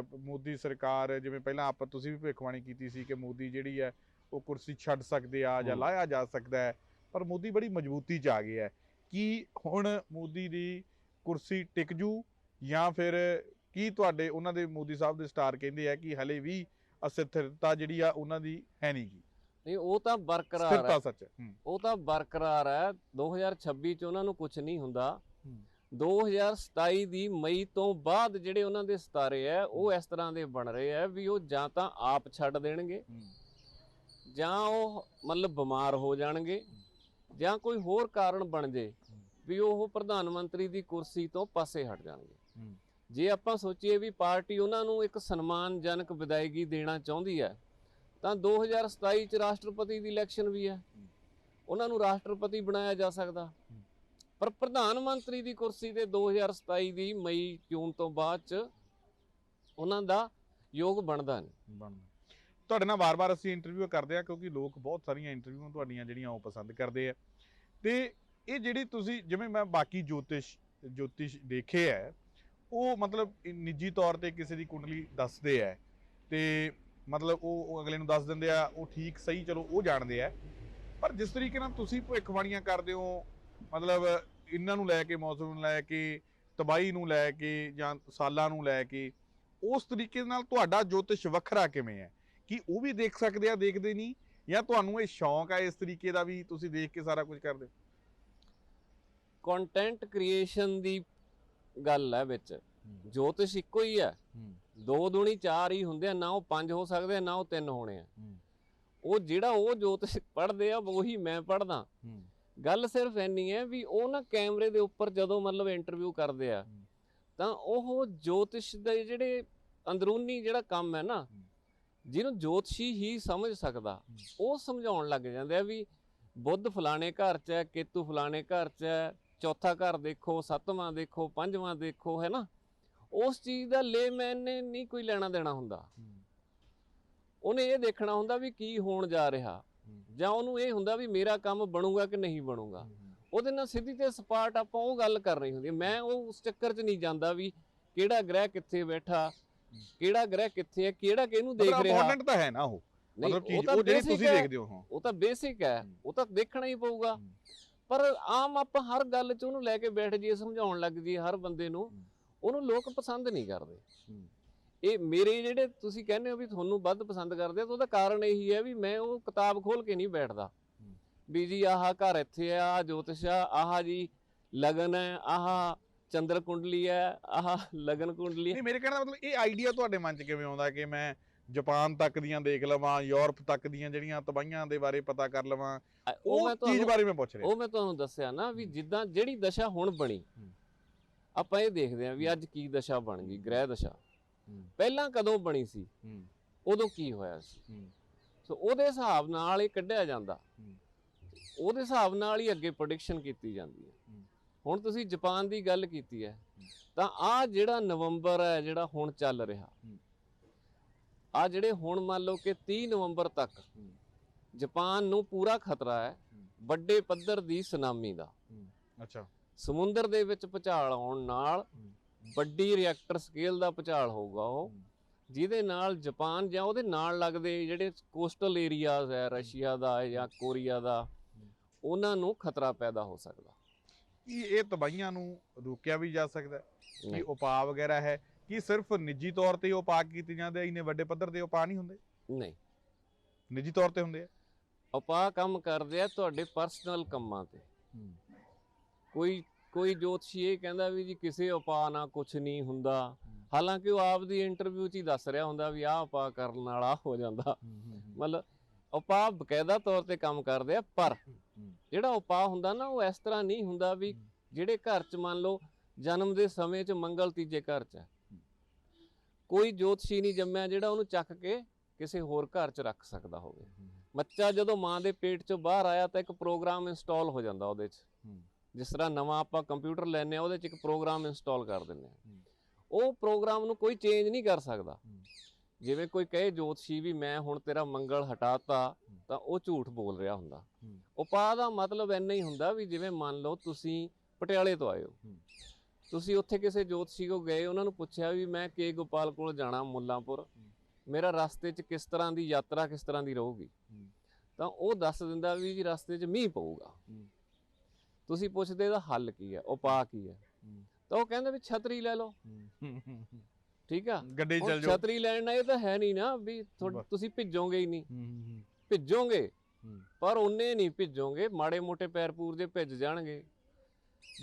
ਅਹ, ਮੋਦੀ ਸਰਕਾਰ ਜਿਵੇਂ ਪਹਿਲਾਂ ਆਪਾਂ ਤੁਸੀਂ ਵੀ ਭਵਿੱਖਬਾਣੀ ਕੀਤੀ ਸੀ ਕਿ ਮੋਦੀ ਜਿਹੜੀ ਹੈ ਉਹ ਕੁਰਸੀ ਛੱਡ ਸਕਦੇ ਆ ਜਾਂ। ਲਾਇਆ ਜਾ ਸਕਦਾ ਹੈ ਪਰ ਮੋਦੀ ਬੜੀ ਮਜ਼ਬੂਤੀ ਚ ਆ ਗਿਆ ਹੈ। ਕੀ ਹੁਣ ਮੋਦੀ ਦੀ ਕੁਰਸੀ ਟਿਕ ਜੂ ਜਾਂ ਫਿਰ ਕੀ ਤੁਹਾਡੇ ਉਹਨਾਂ ਦੇ ਮੋਦੀ ਸਾਹਿਬ ਦੇ ਸਟਾਰ ਕਹਿੰਦੇ ਆ ਕਿ ਹਲੇ ਵੀ ਅਸਥਿਰਤਾ ਜਿਹੜੀ ਆ ਉਹਨਾਂ ਦੀ ਹੈ ਨਹੀਂ ਗੀ? ਨਹੀਂ ਉਹ ਤਾਂ ਬਰਕਰਾਰ ਸਥਿਰਤਾ ਹੈ। ਸੱਚ ਹੈ। ਉਹ ਤਾਂ ਬਰਕਰਾਰ ਹੈ। 2026 ਚ ਉਹਨਾਂ ਨੂੰ ਕੁਝ ਨਹੀਂ ਹੁੰਦਾ। ਹੂੰ। 2027 ਦੀ ਮਈ ਤੋਂ ਬਾਅਦ ਜਿਹੜੇ ਉਹਨਾਂ ਦੇ ਸਤਾਰੇ ਆ ਉਹ ਇਸ ਤਰ੍ਹਾਂ ਦੇ ਬਣ ਰਹੇ ਆ ਵੀ ਉਹ ਜਾਂ ਤਾਂ ਆਪ ਛੱਡ ਦੇਣਗੇ ਜਾਂ ਉਹ ਮਤਲਬ ਬਿਮਾਰ ਹੋ ਜਾਣਗੇ ਜਾਂ ਕੋਈ ਹੋਰ ਕਾਰਨ ਬਣ ਜੇ ਵੀ ਉਹ ਪ੍ਰਧਾਨ ਮੰਤਰੀ ਦੀ ਕੁਰਸੀ ਤੋਂ ਪਾਸੇ ਹਟ ਜਾਣਗੇ। ਜੇ ਆਪਾਂ ਸੋਚੀਏ ਵੀ ਪਾਰਟੀ ਉਹਨਾਂ ਨੂੰ ਇੱਕ ਸਨਮਾਨਜਨਕ ਵਿਦਾਇਗੀ ਦੇਣਾ ਚਾਹੁੰਦੀ ਹੈ ਤਾਂ 2027 ਚ ਰਾਸ਼ਟਰਪਤੀ ਦੀ ਇਲੈਕਸ਼ਨ ਵੀ ਹੈ। ਉਹਨਾਂ ਨੂੰ ਰਾਸ਼ਟਰਪਤੀ ਬਣਾਇਆ ਜਾ ਸਕਦਾ। ਪਰ ਪ੍ਰਧਾਨ ਮੰਤਰੀ ਦੀ ਕੁਰਸੀ ਤੇ 2027 ਦੀ ਮਈ ਜੂਨ ਤੋਂ ਬਾਅਦ ਚ ਉਹਨਾਂ ਦਾ ਯੋਗ ਬਣਦਾ ਨਹੀਂ। ਬਣਦਾ। ਤੁਹਾਡੇ ਨਾਲ ਵਾਰ-ਵਾਰ ਅਸੀਂ ਇੰਟਰਵਿਊ ਕਰਦੇ ਆ ਕਿਉਂਕਿ ਲੋਕ ਬਹੁਤ ਸਾਰੀਆਂ ਇੰਟਰਵਿਊ ਤੁਹਾਡੀਆਂ ਜਿਹੜੀਆਂ ਉਹ ਪਸੰਦ ਕਰਦੇ ਆ। ਤੇ ਇਹ ਜਿਹੜੀ ਤੁਸੀਂ, ਜਿਵੇਂ ਮੈਂ ਬਾਕੀ ਜੋਤਿਸ਼ ਜੋਤਿਸ਼ ਦੇਖੇ ਆ, ਉਹ ਮਤਲਬ ਨਿੱਜੀ ਤੌਰ ਤੇ ਕਿਸੇ ਦੀ ਕੁੰਡਲੀ ਦੱਸਦੇ ਆ। ਤੇ ਮਤਲਬ ਉਹ ਅਗਲੇ ਨੂੰ ਦੱਸ ਦਿੰਦੇ ਆ, ਉਹ ਠੀਕ, ਸਹੀ, ਚਲੋ, ਉਹ ਜਾਣਦੇ ਆ। ਪਰ ਜਿਸ ਤਰੀਕੇ ਨਾਲ ਤੁਸੀਂ ਭਵਿੱਖਬਾਣੀਆਂ ਕਰਦੇ ਹੋ, ਮਤਲਬ ਇਹਨਾਂ ਨੂੰ ਲੈ ਕੇ, ਮੌਸਮ ਨੂੰ ਲੈ ਕੇ, ਤਬਾਹੀ ਨੂੰ ਲੈ ਕੇ ਜਾਂ ਸਾਲਾਂ ਨੂੰ ਲੈ ਕੇ, ਉਸ ਤਰੀਕੇ ਨਾਲ ਤੁਹਾਡਾ ਜੋਤਿਸ਼ ਵੱਖਰਾ ਕਿਵੇਂ ਹੈ? ਕਿ ਉਹ ਵੀ ਦੇਖ ਸਕਦੇ ਆ ਦੇਖਦੇ ਨਹੀਂ? ਜਾਂ ਤੁਹਾਨੂੰ ਇਹ ਸ਼ੌਂਕ ਆ ਇਸ ਤਰੀਕੇ ਦਾ ਵੀ ਤੁਸੀਂ ਦੇਖ ਕੇ ਸਾਰਾ ਕੁਝ ਕਰਦੇ? ਹੋ ਕੰਟੈਂਟ ਕ੍ਰੀਏਸ਼ਨ ਦੀ ਗੱਲ ਹੈ ਵਿੱਚ। ਜੋਤਿਸ਼ ਇੱਕੋ ਹੀ ਹੈ। ਦੋ ਦੁਣੀ ਚਾਰ ਹੀ ਹੁੰਦੇ ਆ ਨਾ ਉਹ ਪੰਜ ਹੋ ਸਕਦੇ ਆ ਨਾ ਉਹ ਤਿੰਨ ਹੋਣੇ ਆ। ਉਹ ਜਿਹੜਾ ਉਹ ਜੋਤਿਸ਼ ਪੜ੍ਹਦੇ ਆ ਉਹੀ ਮੈਂ ਪੜ੍ਹਦਾ। ਗੱਲ ਸਿਰਫ ਇੰਨੀ ਹੈ ਵੀ ਉਹ ਨਾ ਕੈਮਰੇ ਦੇ ਉੱਪਰ ਜਦੋਂ ਮਤਲਬ ਇੰਟਰਵਿਊ ਕਰਦੇ ਆ। ਤਾਂ ਉਹ ਜੋਤਿਸ਼ ਦੇ ਜਿਹੜੇ ਅੰਦਰੂਨੀ ਜਿਹੜਾ ਕੰਮ ਹੈ ਨਾ। ਜਿਹਨੂੰ ਜੋਤਸ਼ੀ ਹੀ ਸਮਝ ਸਕਦਾ, ਉਹ ਸਮਝਾਉਣ ਲੱਗ ਜਾਂਦੇ ਆ ਵੀ ਬੁੱਧ ਫਲਾਣੇ ਘਰ 'ਚ ਹੈ, ਕੇਤੂ ਫਲਾਣੇ ਘਰ 'ਚ ਹੈ, ਚੌਥਾ ਘਰ ਦੇਖੋ, ਸੱਤਵਾਂ ਦੇਖੋ, ਪੰਜਵਾਂ ਦੇਖੋ, ਹੈ ਨਾ? ਉਸ ਚੀਜ਼ ਦਾ ਲੇਮੈਨ ਨੇ ਨਹੀਂ ਕੋਈ ਲੈਣਾ ਦੇਣਾ ਹੁੰਦਾ। ਉਹਨੇ ਇਹ ਦੇਖਣਾ ਹੁੰਦਾ ਵੀ ਕੀ ਹੋਣ ਜਾ ਰਿਹਾ। ਜਾਂ ਉਹਨੂੰ ਇਹ ਹੁੰਦਾ ਵੀ ਮੇਰਾ ਕੰਮ ਬਣੂਗਾ ਕਿ ਨਹੀਂ ਬਣੂਗਾ। ਉਹਦੇ ਨਾਲ ਸਿੱਧੀ ਤੇ ਸਪਾਟ ਆਪਾਂ ਉਹ ਗੱਲ ਕਰ ਰਹੀ ਹੁੰਦੀ ਮੈਂ ਉਹ ਉਸ ਚੱਕਰ 'ਚ ਨਹੀਂ ਜਾਂਦਾ ਵੀ ਕਿਹੜਾ ਗ੍ਰਹਿ ਕਿੱਥੇ ਬੈਠਾ ਕਿਹੜਾ ਗ੍ਰਹਿ ਕਿੱਥੇ ਹੈ ਕਿਹੜਾ ਕਿਹਨੂੰ ਦੇਖ ਰਿਹਾ? ਇੰਪੋਰਟੈਂਟ ਤਾਂ ਹੈ ਨਾ ਉਹ। ਮਤਲਬ ਚੀਜ਼ ਉਹ ਜਿਹੜੀ ਤੁਸੀਂ ਦੇਖਦੇ ਹੋ ਉਹ ਤਾਂ ਬੇਸਿਕ ਹੈ। ਉਹ ਤਾਂ ਦੇਖਣਾ ਹੀ ਪਊਗਾ। ਪਰ ਆਮ ਆਪਾਂ ਹਰ ਗੱਲ 'ਚ ਉਹਨੂੰ ਲੈ ਕੇ ਬੈਠ ਜਾਈਏ ਸਮਝਾਉਣ ਲੱਗ ਜਾਈਏ ਹਰ ਬੰਦੇ ਨੂੰ। ਉਹਨੂੰ ਲੋਕ ਪਸੰਦ ਨਹੀਂ ਕਰਦੇ। ਇਹ ਮੇਰੇ ਜਿਹੜੇ ਤੁਸੀਂ ਕਹਿੰਦੇ ਹੋ ਵੀ ਤੁਹਾਨੂੰ ਵੱਧ ਪਸੰਦ ਕਰਦੇ ਆ ਤਾਂ ਉਹਦਾ ਕਾਰਨ ਇਹੀ ਹੈ ਵੀ ਮੈਂ ਉਹ ਕਿਤਾਬ ਖੋਲ ਕੇ ਨਹੀਂ ਬੈਠਦਾ। ਵੀ ਜੀ ਆਹ ਘਰ ਇੱਥੇ ਆ ਆਹ ਜੋਤਿਸ਼ ਆ ਆਹ ਜੀ ਲਗਨ ਹੈ ਆਹ ਚੰਦਰ ਕੁੰਡਲੀ ਹੈ ਆਹ ਲਗਨ ਕੁੰਡਲੀ ਨਹੀਂ ਮੇਰੇ ਕਹਿਣ ਦਾ ਮਤਲਬ ਇਹ ਆਈਡੀਆ ਤੁਹਾਡੇ ਮਨ 'ਚ ਕਿਵੇਂ ਆਉਂਦਾ ਕਿ ਮੈਂ ਜਾਪਾਨ ਤੱਕ ਦੀਆਂ ਦੇਖ ਲਵਾਂ ਯੂਰਪ ਤੱਕ ਦੀਆਂ ਜਿਹੜੀਆਂ ਤਬਾਹੀਆਂ ਦੇ ਬਾਰੇ ਪਤਾ ਕਰ ਲਵਾਂ ਉਹ ਚੀਜ਼ ਬਾਰੇ ਮੈਂ ਪੁੱਛ ਰਿਹਾ ਉਹ ਮੈਂ ਤੁਹਾਨੂੰ ਦੱਸਿਆ ਨਾ ਵੀ ਜਿੱਦਾਂ ਜਿਹੜੀ ਦਸ਼ਾ ਹੁਣ ਬਣੀ। ਆਪਾਂ ਇਹ ਦੇਖਦੇ ਆਂ ਵੀ ਅੱਜ ਕੀ ਦਸ਼ਾ ਬਣ ਗਈ ਗ੍ਰਹਿ ਦਸ਼ਾ। ਪਹਿਲਾਂ ਕਦੋਂ ਬਣੀ ਸੀ ਉਦੋਂ ਕੀ ਹੋਇਆ ਸੀ। ਸੋ ਉਹਦੇ ਹਿਸਾਬ ਨਾਲ ਇਹ ਕੱਢਿਆ ਜਾਂਦਾ। ਉਹਦੇ ਹਿਸਾਬ ਨਾਲ ਹੀ ਅੱਗੇ ਪ੍ਰੈਡਿਕਸ਼ਨ ਕੀਤੀ ਜਾਂਦੀ ਹੂੰ। ਹੁਣ ਤੁਸੀਂ ਜਾਪਾਨ ਦੀ ਗੱਲ ਕੀਤੀ ਹੈ। ਤਾਂ ਆ ਜਿਹੜਾ ਨਵੰਬਰ ਹੈ ਜਿਹੜਾ ਹੁਣ ਚੱਲ ਰਿਹਾ। ਆ ਜਿਹੜੇ ਹੁਣ ਮੰਨ ਲਓ ਕਿ 30 ਨਵੰਬਰ ਤੱਕ। ਜਾਪਾਨ ਨੂੰ ਪੂਰਾ ਖਤਰਾ ਹੈ। ਵੱਡੇ ਪੱਧਰ ਦੀ ਸੁਨਾਮੀ ਦਾ ਅੱਛਾ ਸਮੁੰਦਰ ਦੇ ਵਿੱਚ ਭੁਚਾਲ ਆਉਣ ਨਾਲ। ਵੱਡੀ ਰਿਐਕਟਰ ਸਕੇਲ ਦਾ ਭੁਚਾਲ ਹੋਊਗਾ ਉਹ। ਜਿਹਦੇ ਨਾਲ ਜਾਪਾਨ ਜਾਂ ਉਹਦੇ ਨਾਲ ਲੱਗਦੇ ਜਿਹੜੇ ਕੋਸਟਲ ਏਰੀਆਜ਼ ਹੈ ਰਸ਼ੀਆ ਦਾ ਜਾਂ ਕੋਰੀਆ ਦਾ ਉਹਨਾਂ ਨੂੰ ਖਤਰਾ ਪੈਦਾ ਹੋ ਸਕਦਾ ਕੀ ਇਹ ਤਬਾਹੀਆਂ ਨੂੰ ਰੋਕਿਆ ਵੀ ਜਾ ਸਕਦਾ? ਕੀ। ਉਪਾਅ ਵਗੈਰਾ ਹੈ ਕੀ ਸਿਰਫ ਨਿੱਜੀ ਤੌਰ ਤੇ ਉਪਾਅ ਕੀਤੇ ਜਾਂਦੇ ਇੰਨੇ ਵੱਡੇ ਪੱਧਰ ਤੇ ਉਪਾਅ ਨਹੀਂ ਹੁੰਦੇ? ਨਹੀਂ। ਨਿੱਜੀ ਤੌਰ ਤੇ ਹੁੰਦੇ ਆ? ਉਪਾਅ ਕੰਮ ਕਰਦੇ ਆ ਤੁਹਾਡੇ ਪਰਸਨਲ ਕੰਮਾਂ ਤੇ। ਕੋਈ ਕੋਈ ਜੋਤਸ਼ੀ ਇਹ ਕਹਿੰਦਾ ਵੀ ਜੀ ਕਿਸੇ ਉਪਾਅ ਨਾਲ ਕੁਝ ਨਹੀਂ ਹੁੰਦਾ। ਹਾਲਾਂਕਿ ਉਹ ਆਪਦੀ ਇੰਟਰਵਿਊ 'ਚ ਹੀ ਦੱਸ ਰਿਹਾ ਹੁੰਦਾ ਵੀ ਆਹ ਉਪਾਅ ਕਰਨ ਆ ਹੋ ਜਾਂਦਾ। ਮਤਲਬ ਉਪਾਅ ਬਕਾਇਦਾ ਤੌਰ ਤੇ ਕੰਮ ਕਰਦੇ ਆ ਪਰ ਜਿਹੜਾ ਉਪਾਅ ਹੁੰਦਾ ਨਾ ਉਹ ਇਸ ਤਰ੍ਹਾਂ ਨਹੀਂ ਹੁੰਦਾ ਵੀ। ਜਿਹੜੇ ਘਰ 'ਚ ਮੰਨ ਲਓ ਜਨਮ ਦੇ ਸਮੇਂ 'ਚ ਮੰਗਲ ਤੀਜੇ ਘਰ 'ਚ ਹੈ ਕੋਈ ਜੋਤਸ਼ੀ ਨਹੀਂ ਜੰਮਿਆ ਜਿਹੜਾ ਉਹਨੂੰ ਚੱਕ ਕੇ ਕਿਸੇ ਹੋਰ ਘਰ 'ਚ ਰੱਖ ਸਕਦਾ ਹੋਵੇ ਬੱਚਾ ਜਦੋਂ ਮਾਂ ਦੇ ਪੇਟ 'ਚੋਂ ਬਾਹਰ ਆਇਆ ਤਾਂ ਇੱਕ ਪ੍ਰੋਗਰਾਮ ਇੰਸਟਾਲ ਹੋ ਜਾਂਦਾ ਉਹਦੇ 'ਚ। ਜਿਸ ਤਰ੍ਹਾਂ ਨਵਾਂ ਆਪਾਂ ਕੰਪਿਊਟਰ ਲੈਨੇ ਆ ਉਹਦੇ 'ਚ ਇੱਕ ਪ੍ਰੋਗਰਾਮ ਇੰਸਟਾਲ ਕਰ ਦਿੰਦੇ ਆ। ਉਹ ਪ੍ਰੋਗਰਾਮ ਨੂੰ ਕੋਈ ਚੇਂਜ ਨਹੀਂ ਕਰ ਸਕਦਾ। ਜਿਵੇਂ ਕੋਈ ਕਹੇ ਜੋਤਸ਼ੀ ਵੀ ਮੈਂ ਹੁਣ ਤੇਰਾ ਮੰਗਲ ਹਟਾਤਾ ਤਾਂ ਉਹ ਝੂਠ ਬੋਲ ਰਿਹਾ ਹੁੰਦਾ। ਉਪਾਅ ਦਾ ਮਤਲਬ ਇੰਨਾ ਹੀ ਹੁੰਦਾ ਵੀ ਜਿਵੇਂ ਮੰਨ ਲਓ ਤੁਸੀਂ ਪਟਿਆਲੇ ਤੋਂ ਆਏ ਹੋ। ਤੁਸੀਂ ਉੱਥੇ ਕਿਸੇ ਜੋਤਸ਼ੀ ਕੋ ਗਏ ਉਹਨਾਂ ਨੂੰ ਪੁੱਛਿਆ ਵੀ ਮੈਂ ਕੇ ਗੋਪਾਲ ਕੋਲ ਜਾਣਾ ਮੁੱਲਾਂਪੁਰ ਮੇਰਾ ਰਸਤੇ 'ਚ ਕਿਸ ਤਰ੍ਹਾਂ ਦੀ ਯਾਤਰਾ ਕਿਸ ਤਰ੍ਹਾਂ ਦੀ ਰਹੂਗੀ। ਤਾਂ ਉਹ ਦੱਸ ਦਿੰਦਾ ਵੀ ਜੀ ਰਸਤੇ 'ਚ ਮੀਂਹ ਪਊਗਾ। ਤੁਸੀਂ ਪੁੱਛਦੇ ਇਹਦਾ ਹੱਲ ਕੀ ਹੈ ਉਪਾਅ ਕੀ ਹੂੰ। ਤਾਂ ਉਹ ਕਹਿੰਦਾ ਵੀ ਛਤਰੀ ਲੈ ਲਓ ਠੀਕ ਆ? ਗੱਡੀ ਚੱਲ ਜਾਓ। ਛਤਰੀ ਲੈਣ ਨਾਲ ਇਹ ਤਾਂ ਹੈ ਨਹੀਂ ਨਾ ਵੀ। ਤੁਸੀਂ ਭਿੱਜੋਗੇ ਹੀ ਨਹੀਂ। ਭਿੱਜੋਗੇ। ਪਰ ਉਹਨੇ ਨਹੀਂ ਭਿੱਜੋਗੇ ਮਾੜੇ ਮੋਟੇ ਪੈਰ ਪੂਰ ਜੇ ਭਿੱਜ ਜਾਣਗੇ।